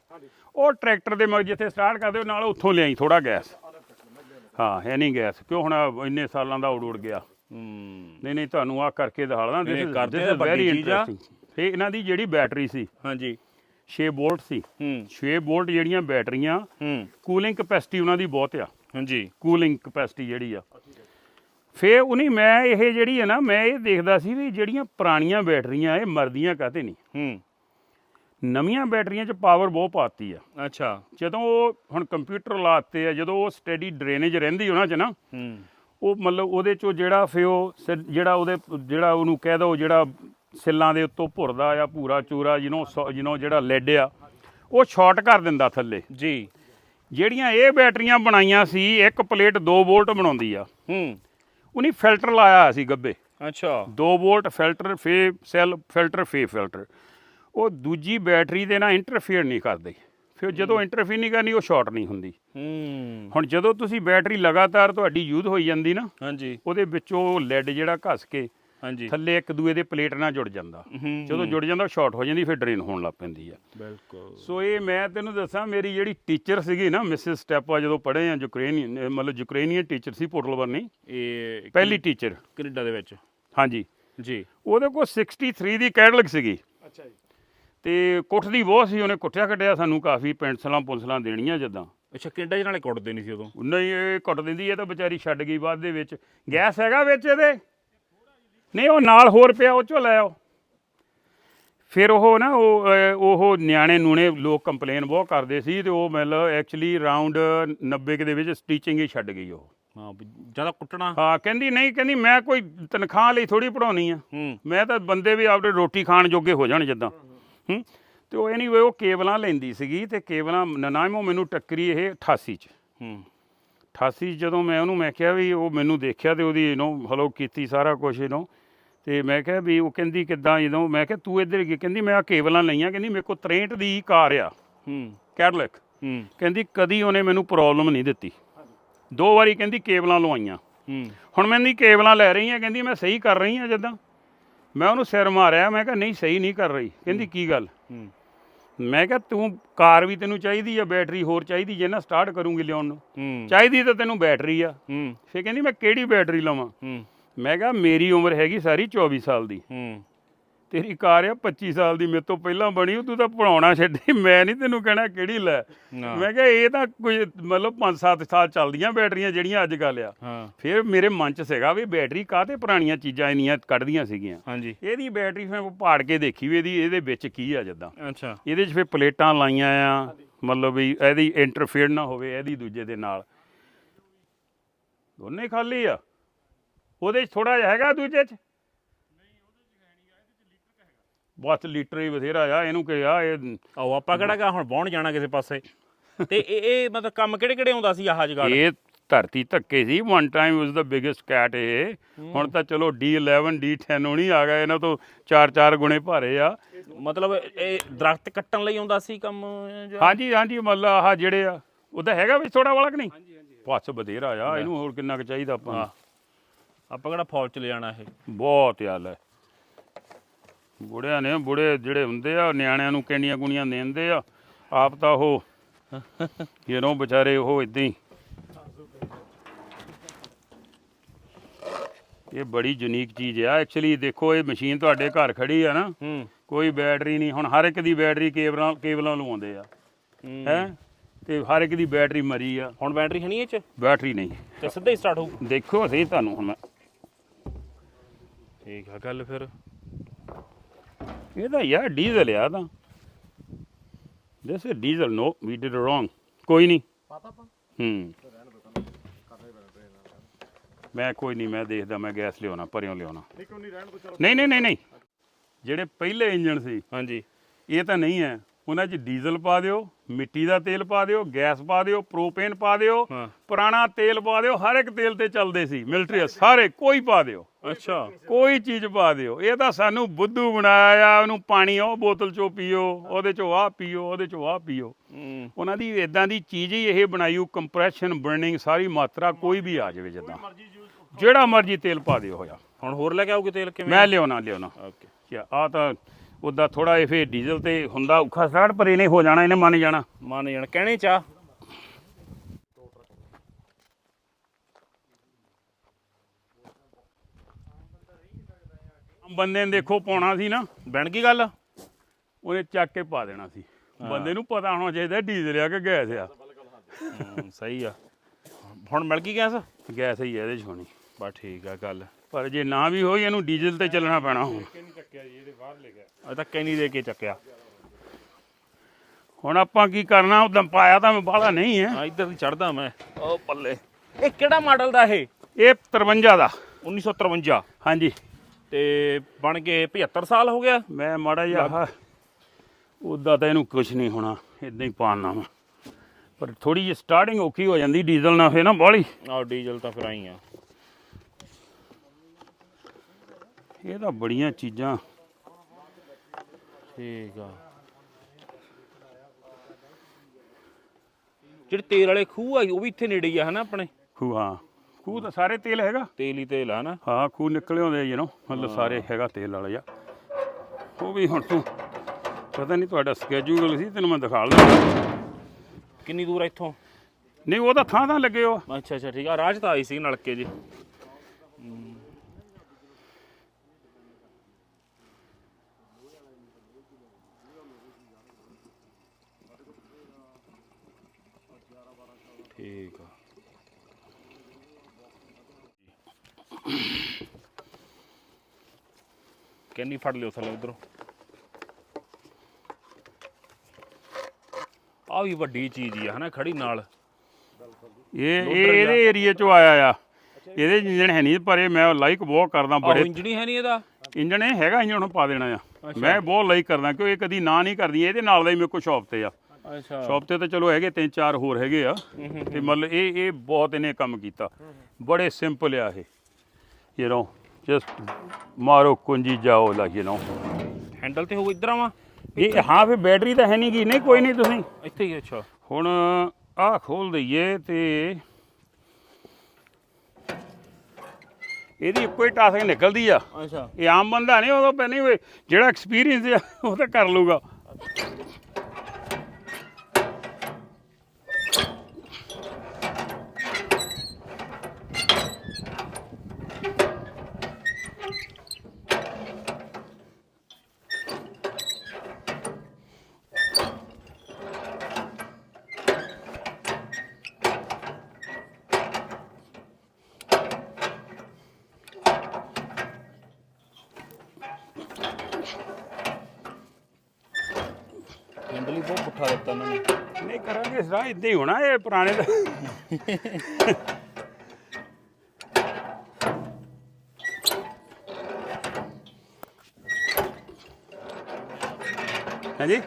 ਉਹ ਟਰੈਕਟਰ ਦੇ ਮਗ ਜਿੱਥੇ ਸਟਾਰਟ ਕਰਦੇ ਨਾਲ ਉੱਥੋਂ ਲਿਆਈ ਥੋੜਾ ਗੈਸ। ਹਾਂ ਹੈ ਨਹੀਂ ਗੈਸ। ਕਿਉਂ ਹੁਣ ਇੰਨੇ ਸਾਲਾਂ ਦਾ ਉੜ ਉੜ ਗਿਆ? ਹੂੰ। ਨਹੀਂ ਨਹੀਂ ਤੁਹਾਨੂੰ ਆ ਕਰਕੇ ਦਿਖਾਣਾ ਦਿਸ ਨਹੀਂ, ਕਰਦੇ ਤਾਂ ਵੱਡੀ ਚੀਜ਼ ਆ। ਫੇ ਇਹਨਾਂ ਦੀ ਜਿਹੜੀ ਬੈਟਰੀ ਸੀ ਹਾਂਜੀ। 6 ਵੋਲਟ ਸੀ। ਹੂੰ। 6 ਵੋਲਟ ਜਿਹੜੀਆਂ ਬੈਟਰੀਆਂ ਹੂੰ। ਕੂਲਿੰਗ ਕਪੈਸਿਟੀ ਉਹਨਾਂ ਦੀ ਬਹੁਤ ਆ। ਹਾਂਜੀ। ਕੂਲਿੰਗ ਕਪੈਸਿਟੀ ਜਿਹੜੀ ਆ। ਫੇ ਉਹਨੀ ਮੈਂ ਇਹ ਜਿਹੜੀ ਹੈ ਨਾ ਮੈਂ ਇਹ ਦੇਖਦਾ ਸੀ ਵੀ ਜਿਹੜੀਆਂ ਪੁਰਾਣੀਆਂ ਬੈਟਰੀਆਂ ਇਹ ਮਰਦੀਆਂ ਕਾਤੇ ਨਹੀਂ? ਹੂੰ। ਨਵੀਆਂ ਬੈਟਰੀਆਂ 'ਚ ਪਾਵਰ ਬਹੁਤ ਪਾਤੀ ਆ। ਅੱਛਾ। ਜਦੋਂ ਉਹ ਹੁਣ ਕੰਪਿਊਟਰ ਲਾਤੇ ਆ ਜਦੋਂ ਉਹ ਸਟੈਡੀ ਡਰੇਨੇਜ ਰਹਿੰਦੀ ਉਹਨਾਂ 'ਚ ਨਾ ਹੂੰ। ਉਹ ਮਤਲਬ ਉਹਦੇ 'ਚੋਂ ਜਿਹੜਾ ਫੇ ਉਹ ਸਿਰ- ਜਿਹੜਾ ਉਹਦੇ ਜਿਹੜਾ ਉਹਨੂੰ ਕਹਿ ਦੋ ਜਿਹੜਾ ਸਿੱਲਾਂ ਦੇ ਉੱਤੋਂ ਭੁਰਦਾ ਆ ਪੂਰਾ ਚੂਰਾ ਜਿਹਨੂੰ ਜਿਹਨੂੰ ਜਿਹੜਾ ਲੈਡ ਆ ਉਹ ਸ਼ਾਰਟ ਕਰ ਦਿੰਦਾ ਥੱਲੇ। ਜੀ। ਜਿਹੜੀਆਂ ਇਹ ਬੈਟਰੀਆਂ ਬਣਾਈਆਂ ਸੀ ਇੱਕ ਪਲੇਟ 2 ਵੋਲਟ ਬਣਾਉਂਦੀ ਆ। ਹੂੰ। ਉਹਨੇ ਫਿਲਟਰ ਲਾਇਆ ਸੀ ਗੱਬੇ। ਅੱਛਾ। 2 ਵੋਲਟ ਫਿਲਟਰ ਫੇ ਸੈੱਲ ਫਿਲਟਰ ਫੇ ਫਿਲਟਰ ਉਹ ਦੂਜੀ ਬੈਟਰੀ ਦੇ ਨਾਲ ਇੰਟਰਫੇਅਰ ਨਹੀਂ ਕਰਦੇ। ਫਿਰ ਜਦੋਂ ਇੰਟਰਫੇਅਰ ਨਹੀਂ ਕਰਨੀ ਉਹ ਸ਼ਾਰਟ ਨਹੀਂ ਹੁੰਦੀ। ਹੂੰ। ਹੁਣ ਜਦੋਂ ਤੁਸੀਂ ਬੈਟਰੀ ਲਗਾਤਾਰ ਤੁਹਾਡੀ ਯੂਜ਼ ਹੋਈ ਜਾਂਦੀ ਨਾ ਹਾਂਜੀ। ਉਹਦੇ ਵਿੱਚੋਂ ਲੈਡ ਜਿਹੜਾ ਘਸ ਕੇ ਹਾਂਜੀ। ਥੱਲੇ ਇੱਕ ਦੂਏ ਦੇ ਪਲੇਟ ਨਾਲ ਜੁੜ ਜਾਂਦਾ। ਜਦੋਂ ਜੁੜ ਜਾਂਦਾ ਸ਼ਾਰਟ ਹੋ ਜਾਂਦੀ ਫਿਰ ਡਰੇਨ ਹੋਣ ਲੱਗ ਪੈਂਦੀ ਆ। ਬਿਲਕੁਲ। ਸੋ ਇਹ ਮੈਂ ਤੈਨੂੰ ਦੱਸਾਂ ਮੇਰੀ ਜਿਹੜੀ ਟੀਚਰ ਸੀਗੀ ਨਾ ਮਿਸਿਸ ਸਟੈਪਾ ਜਦੋਂ ਪੜ੍ਹੇ ਆ ਯੂਕਰੇਨੀਅਨ ਮਤਲਬ ਯੂਕਰੇਨੀਅਨ ਟੀਚਰ ਸੀ ਪੋਰਟਲ ਵਰਨੀ ਇਹ ਪਹਿਲੀ ਟੀਚਰ ਕੈਨੇਡਾ ਦੇ ਵਿੱਚ? ਹਾਂਜੀ। ਜੀ। ਉਹਦੇ ਕੋਲ 63 ਦੀ ਕੈਟਲਗ ਸੀਗੀ। ਅੱਛਾ ਜੀ। ਤੇ ਕੁੱਟਦੀ ਬਹੁਤ ਸੀ ਉਹਨੇ ਕੁੱਟਿਆ ਕੱਟਿਆ ਸਾਨੂੰ ਕਾਫੀ ਪੈਨਸਲਾਂ ਪੁੰਸਲਾਂ ਦੇਣੀਆਂ ਜਦਾਂ। ਅੱਛਾ ਕੈਨੇਡਾ 'ਚ ਨਾਲੇ ਕੁੱਟਦੇ ਨਹੀਂ ਸੀ ਉਦੋਂ? ਨਹੀਂ ਇਹ ਕੁੱਟ ਦਿੰਦੀ ਇਹ ਤਾਂ ਵਿਚਾਰੀ ਛੱਡ ਗਈ ਬਾਅਦ ਦੇ ਵਿੱਚ। ਗੈਸ ਹੈਗਾ ਵਿੱਚ ਇਹਦੇ? ਨਹੀਂ ਉਹ ਨਾਲ ਹੋਰ ਪਿਆ ਉਹ ਚੋਂ ਲੈ ਆਓ। ਫਿਰ ਉਹ ਨਾ ਉਹ ਉਹ ਨਿਆਣੇ ਨੂਣੇ ਲੋਕ ਕੰਪਲੇਨ ਬਹੁਤ ਕਰਦੇ ਸੀ ਤੇ ਉਹ ਮਤਲਬ ਐਕਚੁਅਲੀ ਰਾਉਂਡ 90 ਕੁ ਦੇ ਵਿੱਚ ਸਟੀਚਿੰਗ ਹੀ ਛੱਡ ਗਈ ਉਹ। ਹਾਂ ਜ਼ਿਆਦਾ ਕੁੱਟਣਾ? ਹਾਂ ਕਹਿੰਦੀ ਨਹੀਂ ਕਹਿੰਦੀ ਮੈਂ ਕੋਈ ਤਨਖਾਹ ਲਈ ਥੋੜੀ ਪੜਾਉਣੀ ਆ। ਮੈਂ ਤਾਂ ਬੰਦੇ ਵੀ ਆਪਦੇ ਰੋਟੀ ਖਾਣ ਜੋਗੇ ਹੋ ਜਾਣ ਜਿੱਦਾਂ। ਹੂੰ ਤੇ ਉਹ ਐਨੀਵੇ ਉਹ ਕੇਬਲਾਂ ਲੈਂਦੀ ਸੀਗੀ ਤੇ ਕੇਬਲਾਂ ਨਨਾਮੋ ਮੈਨੂੰ ਟੱਕਰੀ ਇਹ 88 ਚ ਹੂੰ 88 'ਚ ਜਦੋਂ ਮੈਂ ਉਹਨੂੰ ਮੈਂ ਕਿਹਾ ਵੀ ਉਹ ਮੈਨੂੰ ਦੇਖਿਆ ਤੇ ਉਹਦੀ ਯੂ نو ਹਲੋ ਕੀਤੀ ਸਾਰਾ ਕੁਝ ਯੂ نو ਤੇ ਮੈਂ ਕਿਹਾ ਵੀ ਉਹ ਕਹਿੰਦੀ ਕਿੱਦਾਂ ਜਦੋਂ ਮੈਂ ਕਿਹਾ ਤੂੰ ਇੱਧਰ ਕੀ ਕਹਿੰਦੀ ਮੈਂ ਆ ਕੇਬਲਾਂ ਲਈਆਂ ਕਹਿੰਦੀ ਮੇਰੇ ਕੋਲ 63 ਦੀ ਕਾਰ ਆ ਹੂੰ ਕੈਡਲਕ ਹੂੰ ਕਹਿੰਦੀ ਕਦੀ ਉਹਨੇ ਮੈਨੂੰ ਪ੍ਰੋਬਲਮ ਨਹੀਂ ਦਿੱਤੀ ਦੋ ਵਾਰੀ ਕਹਿੰਦੀ ਕੇਬਲਾਂ ਲਵਾਈਆਂ ਹੂੰ ਹੁਣ ਮੈਂ ਦੀ ਕੇਬਲਾਂ ਲੈ ਰਹੀ ਆ ਕਹਿੰਦੀ ਮੈਂ ਸਹੀ ਕਰ ਰਹੀ ਆ ਜਦਾਂ ਮੈਂ ਉਹਨੂੰ ਸਿਰ ਮਾਰਿਆ ਮੈਂ ਕਿਹਾ ਨਹੀਂ ਸਹੀ ਨਹੀਂ ਕਰ ਰਹੀ। ਕਹਿੰਦੀ ਕੀ ਗੱਲ? ਹੂੰ। ਮੈਂ ਕਿਹਾ ਤੂੰ ਕਾਰ ਵੀ ਤੈਨੂੰ ਚਾਹੀਦੀ ਆ ਬੈਟਰੀ ਹੋਰ ਚਾਹੀਦੀ ਜੇ ਨਾ ਸਟਾਰਟ ਕਰੂੰਗੀ ਲਿਆਉਣ ਨੂੰ। ਚਾਹੀਦੀ ਤਾਂ ਤੈਨੂੰ ਬੈਟਰੀ ਆ। ਫੇ ਕਹਿੰਦੀ ਮੈਂ ਕਿਹੜੀ ਬੈਟਰੀ ਲਵਾਂ? ਮੈਂ ਕਿਹਾ ਮੇਰੀ ਉਮਰ ਹੈਗੀ ਸਾਰੀ 24 ਸਾਲ ਦੀ। ਤੇਰੀ ਕਾਰ ਆ 25 ਸਾਲ ਦੀ ਮੇਰੇ ਤੋਂ ਪਹਿਲਾਂ ਬਣੀ ਤੂੰ ਤਾਂ ਪੜਾਉਣਾ ਛੱਡੀ ਮੈਂ ਨਹੀਂ ਤੈਨੂੰ ਕਹਿਣਾ ਕਿਹੜੀ ਲੈ। ਮੈਂ ਕਿਹਾ ਇਹ ਤਾਂ ਕੋਈ ਮਤਲਬ 5-7 ਸਾਲ ਚੱਲਦੀਆਂ ਬੈਟਰੀਆਂ ਜਿਹੜੀਆਂ ਅੱਜ ਕੱਲ੍ਹ ਆ। ਫਿਰ ਮੇਰੇ ਮਨ 'ਚ ਸੀਗਾ ਵੀ ਬੈਟਰੀ ਕਾਹਤੇ ਪੁਰਾਣੀਆਂ ਚੀਜ਼ਾਂ ਇੰਨੀਆਂ ਕੱਢਦੀਆਂ ਸੀਗੀਆਂ। ਹਾਂਜੀ। ਇਹਦੀ ਬੈਟਰੀ ਫਿਰ ਪਾੜ ਕੇ ਦੇਖੀ ਵੀ ਇਹਦੀ ਇਹਦੇ ਵਿੱਚ ਕੀ ਆ ਜਦਾਂ। ਅੱਛਾ। ਇਹਦੇ 'ਚ ਫਿਰ ਪਲੇਟਾਂ ਲਾਈਆਂ ਆ ਮਤਲਬ ਵੀ ਇਹਦੀ ਇੰਟਰਫੇਅਰ ਨਾ ਹੋਵੇ ਇਹਦੀ ਦੂਜੇ ਦੇ ਨਾਲ। ਦੋਨੇ ਖਾਲੀ ਆ। ਉਹਦੇ 'ਚ ਥੋੜਾ ਜਿਹਾ ਹੈਗਾ ਦੂਜੇ 'ਚ? ਬਸ ਲੀਟਰ ਹੀ ਬਥੇਰਾ ਆ ਇਹਨੂੰ ਕਿ ਆ ਇਹ ਆਓ ਆਪਾਂ ਕਿਹੜਾ ਗਾ ਹੁਣ ਬੌਣ ਜਾਣਾ ਕਿਸੇ ਪਾਸੇ। ਤੇ ਇਹ ਇਹ ਮਤਲਬ ਕੰਮ ਕਿਹੜੇ ਕਿਹੜੇ ਆਉਂਦਾ ਸੀ ਆਹ ਜਗਾੜ? ਇਹ ਧਰਤੀ ਧੱਕੇ ਸੀ one time was the biggest cat ਇਹ। ਹੁਣ ਤਾਂ ਚਲੋ D11 D10 ਹੋਣੀ ਆ ਗਿਆ ਇਹਨਾਂ ਤੋਂ ਚਾਰ ਚਾਰ ਗੁਣੇ ਭਾਰੇ ਆ। ਮਤਲਬ ਇਹ ਦਰਖਤ ਕੱਟਣ ਲਈ ਆਉਂਦਾ ਸੀ ਕੰਮ ਜਾਂ- ਹਾਂਜੀ ਹਾਂਜੀ ਮਤਲਬ ਆਹ ਜਿਹੜੇ ਆ ਉਹਦਾ ਹੈਗਾ ਵੀ ਥੋੜਾ ਵਾਲਾ ਕਿ ਨਹੀਂ? ਬਸ ਬਥੇਰਾ ਆ ਇਹਨੂੰ ਹੋਰ ਕਿੰਨਾ ਕੁ ਚਾਹੀਦਾ ਆਪਾਂ ਨੂੰ? ਆਪਾਂ ਕਿਹੜਾ ਫੌਜ ਚ ਲੈ ਜਾਣਾ ਇਹ? ਬਹੁਤ ਹੈ ਬੁੜਿਆਂ ਨੇ ਬੁੜੇ ਜਿਹੜੇ ਹੁੰਦੇ ਆ ਨਿਆਣਿਆਂ ਨੂੰ ਕੈਂਡੀਆਂ ਗੁਣੀਆਂ ਦੇਂਦੇ ਆ ਆਪ ਤਾਂ ਉਹ <laughs> ਯੂ ਵਿਚਾਰੇ ਉਹ ਇਦਾਂ ਹੀ। ਇਹ ਬੜੀ ਯੂਨੀਕ ਚੀਜ਼ ਆ। ਐਕਚੁਅਲੀ ਦੇਖੋ ਇਹ ਮਸ਼ੀਨ ਤੁਹਾਡੇ ਘਰ ਖੜੀ ਆ ਨਾ ਕੋਈ ਬੈਟਰੀ ਨਹੀਂ। ਹੁਣ ਹਰ ਇੱਕ ਦੀ ਬੈਟਰੀ ਕੇਬਲਾਂ ਕੇਬਲਾਂ ਲਵਾਉਂਦੇ ਆ। ਹੈ। ਤੇ ਹਰ ਇੱਕ ਦੀ ਬੈਟਰੀ ਮਰੀ ਆ। ਹੁਣ ਬੈਟਰੀ ਹੈ ਨਹੀਂ ਇਹ ਚ? ਬੈਟਰੀ ਨਹੀਂ। ਤੇ ਸਿੱਧਾ ਹੀ ਸਟਾਰਟ ਹੋਊ। ਦੇਖੋ ਸਹੀ ਤੁਹਾਨੂੰ ਹੁਣ ਮੈਂ ਠੀਕ ਆ ਗੱਲ ਫਿਰ। ਇਹ ਤਾਂ ਯਾਰ ਡੀਜ਼ਲ ਆ ਤਾਂ। This is diesel no we did wrong ਕੋਈ ਨਹੀਂ। ਪਤਾ ਹੂੰ। ਮੈਂ ਕੋਈ ਨਹੀਂ ਮੈਂ ਦੇਖਦਾ ਮੈਂ ਗੈਸ ਲਿਆਉਣਾ ਪਰਿਓਂ ਲਿਆਉਣਾ। ਨਹੀਂ ਕਿਉਂ ਨਹੀਂ ਰਹਿਣ ਦੋ ਚਲੋ। ਨਹੀਂ ਨਹੀਂ ਨਹੀਂ ਨਹੀਂ। ਜਿਹੜੇ ਪਹਿਲੇ ਇੰਜਣ ਸੀ ਹਾਂਜੀ। ਇਹ ਤਾਂ ਨਹੀਂ ਹੈ। ਉਹਨਾਂ 'ਚ ਡੀਜ਼ਲ ਪਾ ਦਿਓ ਮਿੱਟੀ ਦਾ ਤੇਲ ਪਾ ਦਿਓ ਗੈਸ ਪਾ ਦਿਓ ਪ੍ਰੋਪੇਨ ਪਾ ਦਿਓ ਪੁਰਾਣਾ ਤੇਲ ਪਾ ਦਿਓ ਹਰ ਇੱਕ ਤੇਲ ਤੇ ਚੱਲਦੇ ਸੀ ਮਿਲਟਰੀ ਸਾਰੇ ਕੋਈ ਪਾ ਦਿਓ। ਅੱਛਾ। ਕੋਈ ਚੀਜ਼ ਪਾ ਦਿਓ। ਇਹ ਤਾਂ ਸਾਨੂੰ ਬੁੱਧੂ ਬਣਾਇਆ ਆ ਉਹਨੂੰ ਪਾਣੀ ਉਹ ਬੋਤਲ ਚੋਂ ਪੀਓ ਉਹਦੇ ਚੋਂ ਆਹ ਪੀਓ ਉਹਦੇ ਚੋਂ ਆਹ ਪੀਓ। ਹੂੰ। ਉਹਨਾਂ ਦੀ ਇਦਾਂ ਦੀ ਚੀਜ਼ ਹੀ ਇਹ ਬਣਾਈ ਉਹ ਕੰਪਰੈਸ਼ਨ ਬਰਨਿੰਗ ਸਾਰੀ ਮਾਤਰਾ ਕੋਈ ਵੀ ਆ ਜਾਵੇ ਜਿੱਦਾਂ। ਜਿਹੜਾ ਮਰਜ਼ੀ ਤੇਲ ਪਾ ਦਿਓ ਹੋਇਆ ਹੁਣ ਹੋਰ ਲੈ ਕੇ ਆਉਗੇ ਤੇਲ ਕਿਵੇਂ? ਮੈਂ ਲਿਆਉਣਾ ਲਿਆਉਣਾ। ਓਕੇ ਕਿ ਆ ਤਾਂ ਉਦਾਂ ਥੋੜਾ ਇਹ ਫੇ ਡੀਜ਼ਲ ਤੇ ਹੁੰਦਾ ਔਖਾ ਸਟਾਰਟ ਪਰ ਇਹਨੇ ਹੋ ਜਾਣਾ ਇਹਨੇ ਮੰਨ ਜਾਣਾ। ਮੰਨ ਜਾਣ। ਕਹਿਣੇ ਚਾ ਬੰਦੇ ਨੇ ਦੇਖੋ ਪਾਉਣਾ ਸੀ ਨਾ ਬਣ ਗਈ ਗੱਲ? ਉਹਨੇ ਚੱਕ ਕੇ ਪਾ ਦੇਣਾ ਸੀ। ਬੰਦੇ ਨੂੰ ਪਤਾ ਹੋਣਾ ਚਾਹੀਦਾ ਡੀਜ਼ਲ ਆ ਕਿ ਗੈਸ ਆ। ਸਹੀ ਆ। ਹੁਣ ਮਿਲ ਗਈ ਗੈਸ? ਗੈਸ ਹੀ ਆ ਇਹਦੇ 'ਚ ਹੋਣੀ। ਬਸ ਠੀਕ ਆ ਗੱਲ। ਪਰ ਜੇ ਨਾ ਵੀ ਹੋਈ ਇਹਨੂੰ ਡੀਜ਼ਲ ਤੇ ਚੱਲਣਾ ਪੈਣਾ ਹੁਣ। ਅਜੇ ਤੱਕ ਕੈਨੀ ਦੇ ਕੇ ਚੱਕਿਆ। ਹੁਣ ਆਪਾਂ ਕੀ ਕਰਨਾ? ਉਦੋਂ ਪਾਇਆ ਤਾਂ ਮੈਂ ਬਾਹਲਾ ਨਹੀਂ ਹੈ। ਆ ਇੱਧਰ ਚੜਦਾ ਮੈਂ। ਉਹ ਬੱਲੇ ਇਹ ਕਿਹੜਾ ਮਾਡਲ ਦਾ ਇਹ? ਇਹ 53 ਦਾ। 1953 ਹਾਂਜੀ। ਤੇ ਬਣ ਗਏ 75 ਸਾਲ ਹੋ ਗਿਆ। ਮੈਂ ਮਾੜਾ ਜਿਹਾ ਉਦਾਂ ਤਾਂ ਇਹਨੂੰ ਕੁਝ ਨਹੀਂ ਹੋਣਾ। ਇਦਾਂ ਹੀ ਪਾਣਾ ਵਾ। ਪਰ ਥੋੜੀ ਜਿਹੀ ਸਟਾਰਟਿੰਗ ਔਖੀ ਹੋ ਜਾਂਦੀ ਡੀਜ਼ਲ ਨਾਲ ਫੇ ਨਾ ਬਾਹਲੀ। ਆਹ ਡੀਜ਼ਲ ਤਾਂ ਫਿਰ ਆਈ ਆ। ਇਹ ਤਾਂ ਬੜੀਆਂ ਚੀਜ਼ਾਂ। ਠੀਕ ਆ। ਜਿਹੜੇ ਤੇਲ ਵਾਲੇ ਖੂਹ ਆ ਉਹ ਵੀ ਇੱਥੇ ਨੇੜੇ ਹੀ ਆ ਹਨਾ ਆਪਣੇ? ਖੂਹ ਹਾਂ। ਖੂਹ ਤਾਂ ਸਾਰੇ ਤੇਲ ਹੈਗਾ। ਤੇਲ ਹੀ ਤੇਲ ਆ ਨਾ ਹਾਂ ਖੂਹ ਨਿਕਲੇ ਹੁੰਦੇ ਯੂ نو ਮਤਲਬ ਸਾਰੇ ਹੈਗਾ ਤੇਲ ਵਾਲਾ ਆ। ਉਹ ਵੀ ਹੁਣ ਤੂੰ ਪਤਾ ਨਹੀਂ ਤੁਹਾਡਾ ਸਕੇਜੂਲ ਸੀ ਤੈਨੂੰ ਮੈਂ ਦਿਖਾ ਲਵਾਂ ਕਿੰਨੀ ਦੂਰ ਆ ਇੱਥੋਂ? ਨਹੀਂ ਉਹ ਤਾਂ ਥਾਂ ਥਾਂ ਲੱਗੇ ਹੋ। ਅੱਛਾ ਅੱਛਾ ਠੀਕ ਆ। ਰਾਜ ਤਾਂ ਆਈ ਸੀ ਨਲਕੇ ਜੀ ਠੀਕ ਆ ਕਿੰਨੀ ਫੜ ਲਿਓ ਥੱਲੇ ਉਧਰੋਂ। ਆ ਵੀ ਵੱਡੀ ਚੀਜ਼ ਹੀ ਆ ਹਨਾ ਖੜੀ ਨਾਲ। ਇਹ ਇਹ ਇਹਦੇ ਏਰੀਏ ਚੋਂ ਆਇਆ ਆ। ਇਹਦੇ ਇੰਜਣ ਹੈ ਨਹੀਂ ਪਰ ਇਹ ਮੈਂ ਲਾਈਕ ਬਹੁਤ ਕਰਦਾ ਆਹ ਬੜੇ ਇੰਜਣੀ ਹੈ ਨਹੀਂ ਇਹਦਾ? ਇੰਜਣ ਇਹ ਹੈਗਾ ਇੰਜਣ ਹੁਣ ਪਾ ਦੇਣਾ ਆ। ਮੈਂ ਬਹੁਤ ਲਾਈਕ ਕਰਦਾ ਕਿਉਂ ਇਹ ਕਦੀ ਨਾ ਨਹੀਂ ਕਰਦੀ ਇਹਦੇ ਨਾਲ ਦਾ ਹੀ ਮੇਰੇ ਕੋਲ ਸ਼ਾਪ ਤੇ ਆ। ਅੱਛਾ। ਸ਼ਾਪ ਤੇ ਤਾਂ ਚਲੋ ਹੈਗੇ ਤਿੰਨ ਚਾਰ ਹੋਰ ਹੈਗੇ ਆ। ਤੇ ਮਤਲਬ ਇਹ ਇਹ ਬਹੁਤ ਇਹਨੇ ਕੰਮ ਕੀਤਾ। ਬੜੇ ਸਿੰਪਲ ਆ ਇਹ। you know, just ਮਾਰੋ ਕੁੰਜੀ ਜਾਓ like you know. ਹੈਂਡਲ ਤੇ ਹੋ ਇਧਰ ਆਵਾ? ਇਹ ਹਾਂ ਫਿਰ ਬੈਟਰੀ ਤਾਂ ਹੈ ਨਹੀਂ ਗੀ। ਨਹੀਂ ਕੋਈ ਨਹੀਂ ਤੁਸੀਂ। ਇੱਥੇ ਹੀ ਅੱਛਾ। ਹੁਣ ਆਹ ਖੋਲ ਦਈਏ ਤੇ ਇਹਦੀ ਇੱਕੋ ਹੀ ਟਾਸਕ ਨਿਕਲਦੀ ਆ। ਅੱਛਾ। ਇਹ ਆਮ ਬੰਦਾ ਨਹੀਂ ਉਦੋਂ ਪੈਣੀ ਹੋਏ ਜਿਹੜਾ ਐਕਸਪੀਰੀਅੰਸ ਆ ਉਹ ਤਾਂ ਕਰ ਲੂਗਾ ਹੈਂਡਲ ਹੀ ਬਹੁਤ ਪੁੱਠਾ ਦਿੱਤਾ ਉਹਨਾਂ ਨੇ। ਨਹੀਂ ਕਰਾਂਗੇ ਸਰਾ ਇਦਾਂ ਹੀ ਹੋਣਾ ਇਹ ਪੁਰਾਣੇ ਦਾ। ਹਾਂਜੀ?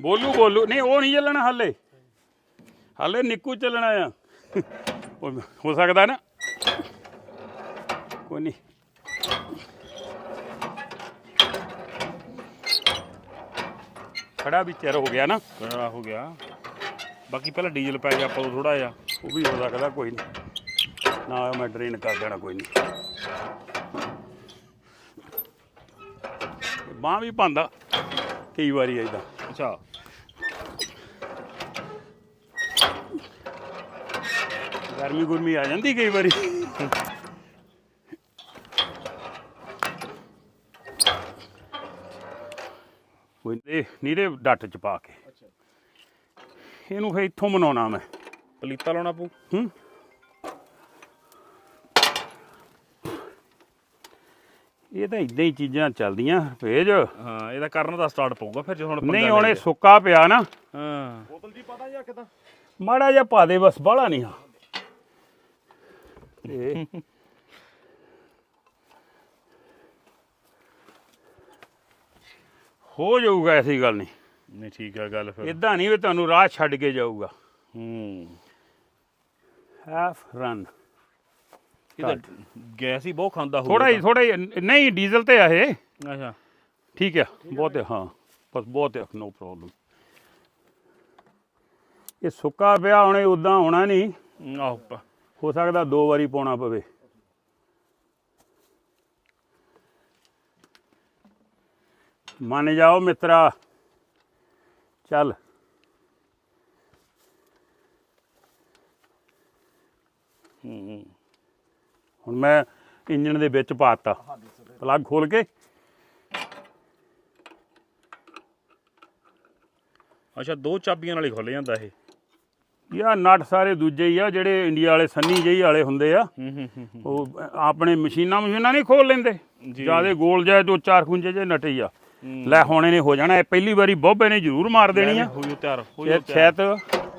ਬੋਲੂ ਬੋਲੂ। ਨਹੀਂ, ਉਹ ਨਹੀਂ ਚੱਲਣਾ ਹਾਲੇ। ਹਾਲੇ ਨਿੱਕੂ ਚੱਲਣਾ ਆ। ਹੋ ਸਕਦਾ ਨਾ। ਕੋਈ ਨਹੀਂ। ਖੜਾ ਵੀ ਚਿਰ ਹੋ ਗਿਆ ਨਾ। ਕਿਹੜਾ ਹੋ ਗਿਆ। ਬਾਕੀ ਪਹਿਲਾਂ ਡੀਜ਼ਲ ਪੈ ਗਿਆ ਆਪਾਂ ਥੋੜਾ ਜਿਹਾ। ਉਹ ਵੀ ਹੋ ਸਕਦਾ ਕੋਈ ਨਹੀਂ ਨਾ ਮੈਂ ਡਰੇਨ ਕਰ ਦੇਣਾ ਕੋਈ ਨਹੀਂ ਬਾਹ ਵੀ ਪਾਉਂਦਾ ਕਈ ਵਾਰੀ ਐਦਾਂ ਅੱਛਾ। ਗਰਮੀ ਗੁਰਮੀ ਆ ਜਾਂਦੀ ਕਈ ਵਾਰੀ। ਕੋਈ ਇਹ ਨੀਰੇ ਡੱਟ ਚ ਪਾ ਕੇ। ਇਹਨੂੰ ਫੇ ਇੱਥੋਂ ਮਨਾਉਣਾ ਮੈਂ। ਪਲੀਤਾ ਲਾਉਣਾ ਪਊ? ਹੂੰ। ਇਹ ਤਾਂ ਇਦਾਂ ਹੀ ਚੀਜ਼ਾਂ ਚੱਲਦੀਆਂ ਭੇਜ ਹਾਂ ਇਹਦਾ ਕਰਨ ਦਾ ਸਟਾਰਟ ਪਊਗਾ ਫਿਰ ਜੇ ਹੁਣ ਪੰਗਾ ਨਹੀਂ ਹੁਣ ਇਹ। ਸੁੱਕਾ ਪਿਆ ਨਾ। ਹਾਂ। ਮਾੜਾ ਜਿਹਾ ਪਾ ਦੇ ਬਸ ਬਾਹਲਾ ਨਹੀਂ ਆ। ਤੇ <laughs> ਹੋ ਜਾਊਗਾ ਐਸੀ ਗੱਲ ਨਹੀਂ। ਨਹੀਂ ਠੀਕ ਆ ਗੱਲ ਫਿਰ। ਇਦਾਂ ਨਹੀਂ ਵੀ ਤੁਹਾਨੂੰ ਰਾਹ ਛੱਡ ਕੇ ਜਾਊਗਾ। ਹੂੰ। ਹੈਫ ਰਨ ਇਹ ਤਾਂ ਗੈਸ ਹੀ ਬਹੁਤ ਖਾਂਦਾ ਹੋਊਗਾ ਥੋੜਾ ਹੀ ਥੋੜਾ ਹੀ ਨਹੀਂ ਡੀਜ਼ਲ ਤੇ ਆ ਇਹ। ਅੱਛਾ। ਠੀਕ ਹੈ ਬਹੁਤ ਹੈ ਹਾਂ। ਬਸ ਬਹੁਤ ਹੈ ਨੋ ਪ੍ਰੋਬਲਮ ਇਹ ਸੁੱਕਾ ਪਿਆ ਹੁਣੇ ਉਦਾਂ ਹੋਣਾ ਨਹੀਂ। ਆਹੋ ਹੋ ਸਕਦਾ ਦੋ ਵਾਰੀ ਪਾਉਣਾ ਪਵੇ। ਮੰਨ ਜਾਓ ਮਿੱਤਰਾ। ਚੱਲ। ਹੂੰ। ਹੁਣ ਮੈਂ ਇੰਜਣ ਦੇ ਵਿੱਚ ਪਾਤਾ ਪਲੱਗ ਖੋਲ ਕੇ। ਅੱਛਾ ਦੋ ਚਾਬੀਆਂ ਨਾਲ ਹੀ ਖੁੱਲ ਜਾਂਦਾ ਇਹ। ਯਾ ਨਟ ਸਾਰੇ ਦੂਜੇ ਹੀ ਆ ਜਿਹੜੇ ਇੰਡੀਆ ਵਾਲੇ ਸੰਨੀ ਜਿਹੀ ਵਾਲੇ ਹੁੰਦੇ ਆ। ਉਹ ਆਪਣੇ ਮਸ਼ੀਨਾਂ ਮਸ਼ੀਨਾਂ ਨਹੀਂ ਖੋਲ ਲੈਂਦੇ। ਜਿਆਦੇ ਗੋਲ ਜਾਏ ਦੋ ਚਾਰ ਖੁੰਝੇ ਜੇ ਨਟੇ ਹੀ ਆ। ਲੈ ਹੁਣ ਇਹਨੇ ਹੋ ਜਾਣਾ ਇਹ ਪਹਿਲੀ ਵਾਰੀ ਬੋਬੇ ਨੇ ਜ਼ਰੂਰ ਮਾਰ ਦੇਣੀ ਆ। ਹੋ ਜਾਓ ਤਿਆਰ ਹੋ ਜਾਓ ਸ਼ਾਇਦ ਤਿਆਰ। ਸ਼ਾਇਦ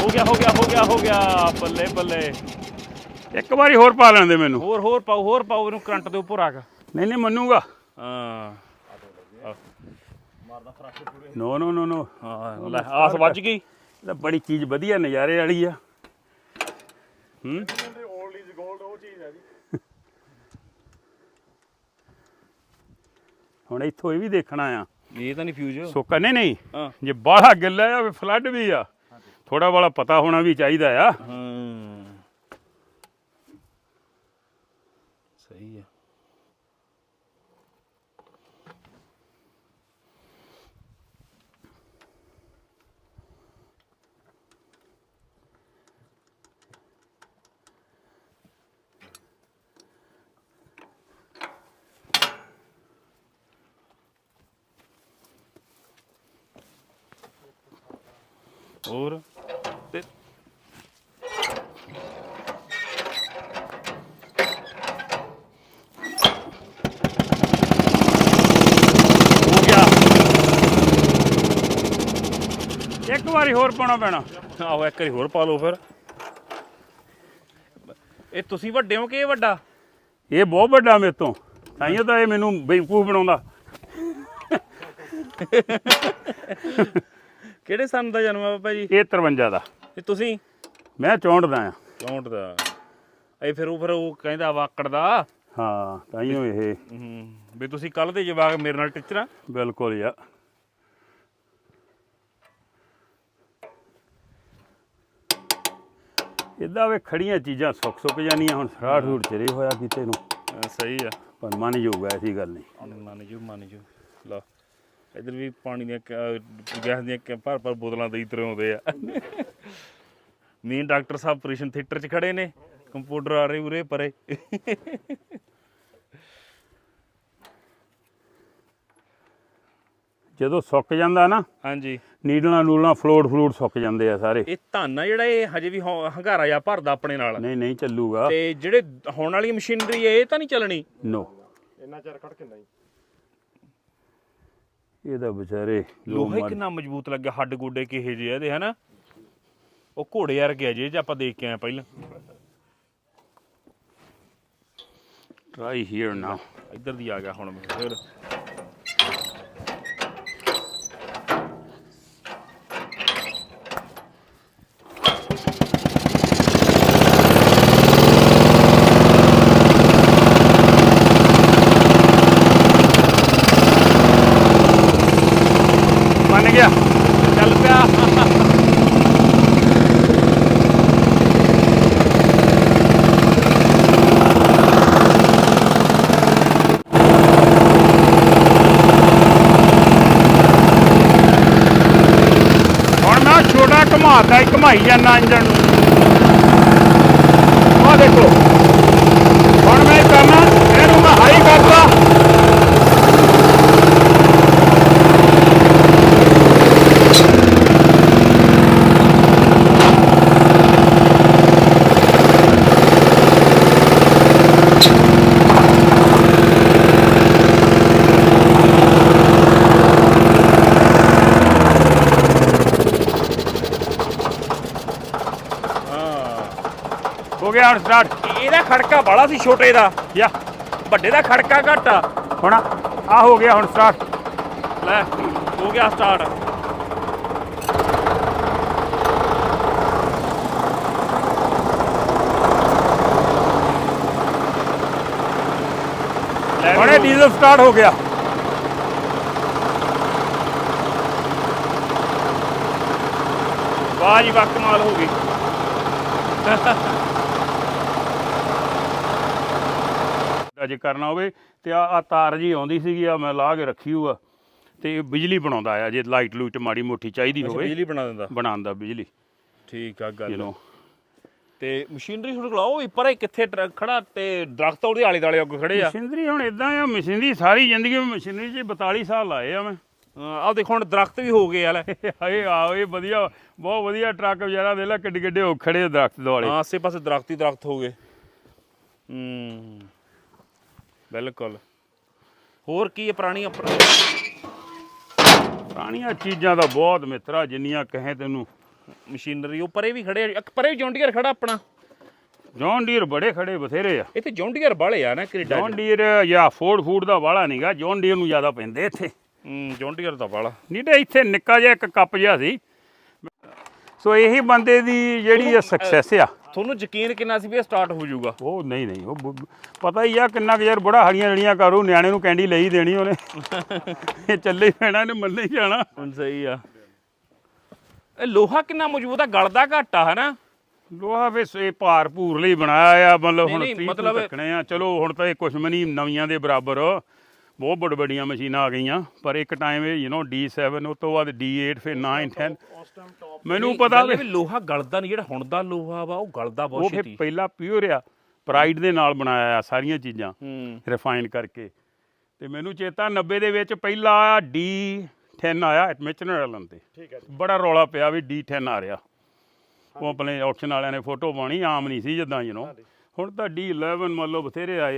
ਹੋ ਗਿਆ ਹੋ ਗਿਆ ਹੋ ਗਿਆ ਹੋ ਗਿਆ ਬੱਲੇ ਬੱਲੇ। ਇੱਕ ਵਾਰੀ ਹੋਰ ਪਾ ਲੈਣ ਦੇ ਮੈਨੂੰ। ਹੋਰ ਹੋਰ ਪਾਓ ਹੋਰ ਪਾਓ ਇਹਨੂੰ ਕਰੰਟ ਦੇ ਉੱਪਰ ਆ ਕੇ। ਨਹੀਂ ਨਹੀਂ ਮੰਨੂਗਾ। ਹਾਂ। ਨੋ ਨੋ ਨੋ ਨੋ ਹਾਂ ਲੈ ਆਸ ਵੱਜ ਗਈ। ਤਾਂ ਬੜੀ ਚੀਜ਼ ਵਧੀਆ ਨਜ਼ਾਰੇ ਵਾਲੀ ਆ। ਹੂੰ। ਓਲਡ ਇਜ਼ 골ਡ ਉਹ ਚੀਜ਼ ਹੈ ਜੀ ਹੁਣ ਇੱਥੋਂ ਇਹ ਵੀ ਦੇਖਣਾ ਆ। ਇਹ ਤਾਂ ਨਹੀਂ ਫਿਊਜ਼ ਸੁੱਕਾ ਨਹੀਂ ਨਹੀਂ। ਜੇ ਬਾਹਲਾ ਗਿੱਲਾ ਆ ਫਲੱਡ ਵੀ ਆ। ਥੋੜਾ ਬਾਲਾ ਪਤਾ ਹੋਣਾ ਵੀ ਚਾਹੀਦਾ ਆ। ਹਾਂ। ਹੋਰ ਤੇ ਇੱਕ ਵਾਰੀ ਹੋਰ ਪਾਉਣਾ ਪੈਣਾ। ਆਹੋ, ਇੱਕ ਵਾਰੀ ਹੋਰ ਪਾ ਲਓ ਫਿਰ। ਇਹ ਤੁਸੀਂ ਵੱਡੇ ਹੋ ਕਿ ਇਹ ਵੱਡਾ? ਇਹ ਬਹੁਤ ਵੱਡਾ ਮੇਰੇ ਤੋਂ। ਤਾਈਓ ਤਾਂ ਇਹ ਮੈਨੂੰ ਬੇਵਕੂਫ ਬਣਾਉਂਦਾ। ਕਿਹੜੇ ਸੰਨ ਦਾ ਜਨਮ ਆ ਬਾਬਾ ਜੀ? ਇਹ 53 ਦਾ। ਤੇ ਤੁਸੀਂ? ਮੈਂ ਚੌਂਟਦਾ ਆ 64 ਦਾ। ਇਹ ਫਿਰ ਉਹ ਫਿਰ ਉਹ ਕਹਿੰਦਾ ਵਾਕੜ ਦਾ। ਹਾਂ ਤਾਈਓ ਇਹ। ਹੂੰ। ਵੀ ਤੁਸੀਂ ਕੱਲ ਦੇ ਜਵਾਕ ਮੇਰੇ ਨਾਲ ਟੀਚਰਾਂ ਬਿਲਕੁਲ ਯਾ। ਇਦਾਂ ਵੇ ਖੜੀਆਂ ਚੀਜ਼ਾਂ ਸੁੱਕ ਸੁੱਕ ਜਾਣੀਆਂ ਹੁਣ ਸਰਾੜ ਰੂੜ ਚਰੇ ਹੋਇਆ ਕਿਤੇ ਨੂੰ। ਸਹੀ ਆ। ਪਰ ਮੰਨ ਜਾਊਗਾ ਐਸੀ ਗੱਲ ਨਹੀਂ। ਮੰਨ ਜੂ ਮੰਨ ਜੂ ਲਾ ਇਧਰ ਵੀ ਪਾਣੀ ਦੀਆਂ ਕ- ਗੈਸ ਦੀਆਂ ਕ- ਭਰ ਭਰ ਬੋਤਲਾਂ ਦੇ ਇਤਰੇ ਆਉਂਦੇ ਆ। ਮੇਨ ਡਾਕਟਰ ਸਾਹਿਬ ਆਪਰੇਸ਼ਨ ਥੀਏਟਰ 'ਚ ਖੜੇ ਨੇ ਕੰਪਿਊਟਰ ਆ ਰਹੇ ਉਰੇ ਪਰੇ। ਜਦੋਂ ਸੁੱਕ ਜਾਂਦਾ ਨਾ ਹਾਂਜੀ। ਨੀਡਲਾਂ ਨੂਡਲਾਂ ਫਲੋਟ ਫਲੂਟ ਸੁੱਕ ਜਾਂਦੇ ਆ ਸਾਰੇ। ਇਹ ਧੰਨ ਆ ਜਿਹੜਾ ਇਹ ਹਜੇ ਵੀ ਹੌ- ਹੰਗਾਰਾ ਜਾ ਭਰਦਾ ਆਪਣੇ ਨਾਲ। ਨਹੀਂ ਨਹੀਂ ਚੱਲੂਗਾ। ਤੇ ਜਿਹੜੇ ਹੁਣ ਵਾਲੀ ਮਸ਼ੀਨਰੀ ਹੈ ਇਹ ਤਾਂ ਨਹੀਂ ਚੱਲਣੀ? ਨੋ ਇੰਨਾ ਚਿਰ ਖੜ ਕੇ ਨਹੀਂ। ਇਹਦਾ ਵਿਚਾਰੇ ਲੋਹਾ ਕਿੰਨਾ ਮਜ਼ਬੂਤ ਲੱਗਿਆ ਹੱਡ ਗੋਡੇ ਕਿਹੇ ਜਿਹੇ ਇਹਦੇ ਹਨਾ? ਉਹ ਘੋੜੇ ਵਰਗੇ ਜੇ ਜੇ ਆਪਾਂ ਦੇਖ ਕੇ ਆਏ ਪਹਿਲਾਂ। ਟਰਾਈ ਹੇਅਰ ਨਾਓ ਇੱਧਰ ਦੀ ਆ ਗਿਆ ਹੁਣ ਫਿਰ ਮੰਨ ਗਿਆ ਚੱਲ ਪਿਆ ਹੁਣ ਮੈਂ ਛੋਟਾ ਘੁਮਾਤਾ ਹੀ ਘਮਾਈ ਜਾਂਦਾ ਇੰਜਣ ਨੂੰ। ਆਹ ਦੇਖੋ। ਹੁਣ ਮੈਂ ਕਰਨਾ ਇਹਨੂੰ ਮੈਂ ਹਾਈ ਕਰਦਾ। ਗਿਆ ਹੁਣ ਸਟਾਰਟ ਇਹਦਾ ਖੜਕਾ ਬਾਲਾ ਸੀ ਛੋਟੇ ਦਾ। ਯਾ, ਵੱਡੇ ਦਾ ਖੜਕਾ ਘੱਟ ਆ। ਹੁਣ ਆ ਹੋ ਗਿਆ, ਹੁਣ ਸਟਾਰਟ ਲੈ, ਹੋ ਗਿਆ ਸਟਾਰਟ ਹੁਣ ਡੀਜ਼ਲ ਸਟਾਰਟ ਹੋ ਗਿਆ। ਵਾਹ ਜੀ, ਵਾਹ, ਕਮਾਲ ਹੋ ਗਈ। ਜੇ ਕਰਨਾ ਹੋਵੇ ਤੇ ਆ ਆ ਤਾਰ ਜੀ ਆਉਂਦੀ ਸੀਗੀ ਆ ਮੈਂ ਲਾ ਕੇ ਰੱਖੀ ਹੋਆ ਤੇ ਇਹ ਬਿਜਲੀ ਬਣਾਉਂਦਾ ਆ ਜੇ ਲਾਈਟ ਲੂਟ ਮਾੜੀ ਮੋਟੀ ਚਾਹੀਦੀ ਹੋਵੇ। ਬਿਜਲੀ ਬਣਾ ਦਿੰਦਾ? ਬਣਾਉਂਦਾ ਬਿਜਲੀ। ਠੀਕ ਆ ਗੱਲ ਤੇ ਮਸ਼ੀਨਰੀ ਤੁਹਾਡੇ ਕੋਲ ਵੀ ਪਰੇ ਕਿੱਥੇ ਟਰੱਕ ਖੜਾ ਤੇ ਦਰਖਤ ਉਹਦੇ ਆਲੇ ਦਾਲੇ ਅੱਗੇ ਖੜੇ ਆ। ਮਸ਼ੀਨਰੀ ਹੁਣ ਇਦਾਂ ਆ ਮਸ਼ੀਨਰੀ ਸਾਰੀ ਜ਼ਿੰਦਗੀ ਵਿੱਚ ਮਸ਼ੀਨਰੀ 'ਚ 42 ਸਾਲ ਲਾਏ ਆ ਮੈਂ। ਆ ਦੇਖੋ ਹੁਣ ਦਰਖਤ ਵੀ ਹੋ ਗਏ ਆ ਲੈ। <laughs> ਹਾਏ ਆਓ ਇਹ ਵਧੀਆ ਬਹੁਤ ਵਧੀਆ ਟਰੱਕ ਵਗੈਰਾ ਦੇ ਲੈ ਕਿੱਡੇ ਕਿੱਡੇ ਹੋ ਖੜੇ ਆ ਦਰਖਤ ਦੁਆਲੇ। ਆਸੇ ਪਾਸੇ ਦਰਖਤ ਹੀ ਦਰਖਤ ਹੋ ਗਏ। ਹੂੰ। ਬਿਲਕੁਲ। ਹੋਰ ਕੀ ਹੈ ਪੁਰਾਣੀ ਆਪਣਾ ਪੁਰਾਣੀਆਂ ਚੀਜ਼ਾਂ ਦਾ ਬਹੁਤ ਮਿੱਤਰਾ ਜਿੰਨੀਆਂ ਕਹੇ ਤੈਨੂੰ। ਮਸ਼ੀਨਰੀ ਉਹ ਪਰੇ ਵੀ ਖੜੇ ਆ ਇੱਕ ਪਰੇ ਵੀ ਜੌਂਡੀਅਰ ਖੜਾ ਆਪਣਾ। ਜੌਨ ਡੀਅਰ ਬੜੇ ਖੜੇ ਬਥੇਰੇ ਆ। ਇੱਥੇ ਜੌਂਡੀਅਰ ਬਾਲੇ ਆ ਨਾ ਕੈਨੇਡਾ ਜੌਨ ਡੀਅਰ ਜਾਂ ਫੋਰਡ ਫੂਡ ਦਾ ਵਾਲਾ ਨਹੀਂਗਾ ਜੌਨ ਡੀਅਰ ਨੂੰ ਜ਼ਿਆਦਾ ਪੈਂਦੇ ਇੱਥੇ। ਹੂੰ ਜੌਂਡੀਅਰ ਦਾ ਵਾਲਾ। ਨਹੀਂ ਤੇ ਇੱਥੇ ਨਿੱਕਾ ਜਿਹਾ ਇੱਕ ਕੱਪ ਜਿਹਾ ਸੀ ਸੋ ਇਹੀ ਬੰਦੇ ਦੀ ਜਿਹੜੀ ਸਕਸੈਸ ਆ ਤੁਹਾਨੂੰ ਯਕੀਨ ਕਿੰਨਾ ਸੀ ਵੀ ਇਹ ਸਟਾਰਟ ਹੋ ਜਾਊਗਾ? ਉਹ ਨਹੀਂ ਨਹੀਂ ਉਹ ਬ- ਪਤਾ ਹੀ ਆ ਕਿੰਨਾ ਕੁ ਯਾਰ ਬੜਾ ਹੜੀਆਂ ਰੜੀਆਂ ਕਰੂ ਨਿਆਣੇ ਨੂੰ ਕੈਂਡੀ ਲਈ ਦੇਣੀ ਉਹਨੇ। ਇਹ ਚੱਲੇ ਹੀ ਪੈਣਾ ਇਹਨੇ ਮੰਨੇ ਹੀ ਜਾਣਾ। ਹੁਣ ਸਹੀ ਆ। ਇਹ ਲੋਹਾ ਕਿੰਨਾ ਮਜ਼ਬੂਤ ਆ ਗਲਦਾ ਘੱਟ ਆ ਹਨਾ? ਲੋਹਾ ਵੇ ਇਹ ਭਾਰ ਭੂਰ ਲਈ ਬਣਾਇਆ ਆ ਮਤਲਬ ਹੁਣ ਨਹੀਂ, ਨਹੀਂ, 30 ਮਤਲਬ- ਰੱਖਣੇ ਆ। ਚਲੋ ਹੁਣ ਤਾਂ ਇਹ ਕੁਛ ਵੀ ਨਹੀਂ ਨਵੀਆਂ ਦੇ ਬਰਾਬਰ। ਬਹੁਤ ਵੱਡ ਵੱਡੀਆਂ ਮਸ਼ੀਨਾਂ ਆ ਗਈਆਂ ਪਰ ਇੱਕ ਟਾਈਮ ਇਹ ਯੂ نو D7 ਉਸ ਤੋਂ ਬਾਅਦ D8 ਫਿਰ 9 10 ਉਸ ਟਾਈਮ ਟੌਪ ਮੈਨੂੰ ਪਤਾ ਗੱਲ ਇਹ ਵੀ ਲੋਹਾ ਗਲਦਾ ਨਹੀਂ ਜਿਹੜਾ ਹੁਣ ਦਾ ਲੋਹਾ ਵਾ ਉਹ ਗਲਦਾ ਉਹ ਬਹੁਤ ਫਿਰ ਛੇਤੀ ਪਹਿਲਾਂ ਪਿਓਰ ਆ ਪ੍ਰਾਈਡ ਦੇ ਨਾਲ ਬਣਾਇਆ ਆ ਸਾਰੀਆਂ ਚੀਜ਼ਾਂ ਹੂੰ ਰਿਫਾਈਨ ਕਰਕੇ ਤੇ ਮੈਨੂੰ ਚੇਤਾ 90 ਦੇ ਵਿੱਚ ਪਹਿਲਾ D10 ਆਇਆ ਐਟਮਿਚਨਰ ਵਾਲਾਂ ਤੇ ਠੀਕ ਹੈ ਜੀ ਬੜਾ ਰੌਲਾ ਪਿਆ ਵੀ D10 ਆ ਰਿਹਾ ਉਹ ਆਪਣੇ ਆਕਸ਼ਨ ਵਾਲਿਆਂ ਨੇ ਫੋਟੋ ਪਾਣੀ ਆਮ ਨਹੀਂ ਸੀ ਜਦਾਂ ਯੂ نو ਹੁਣ ਤਾਂ D11 ਮੰਨ ਲਓ ਬਥੇਰੇ ਆਏ ਆ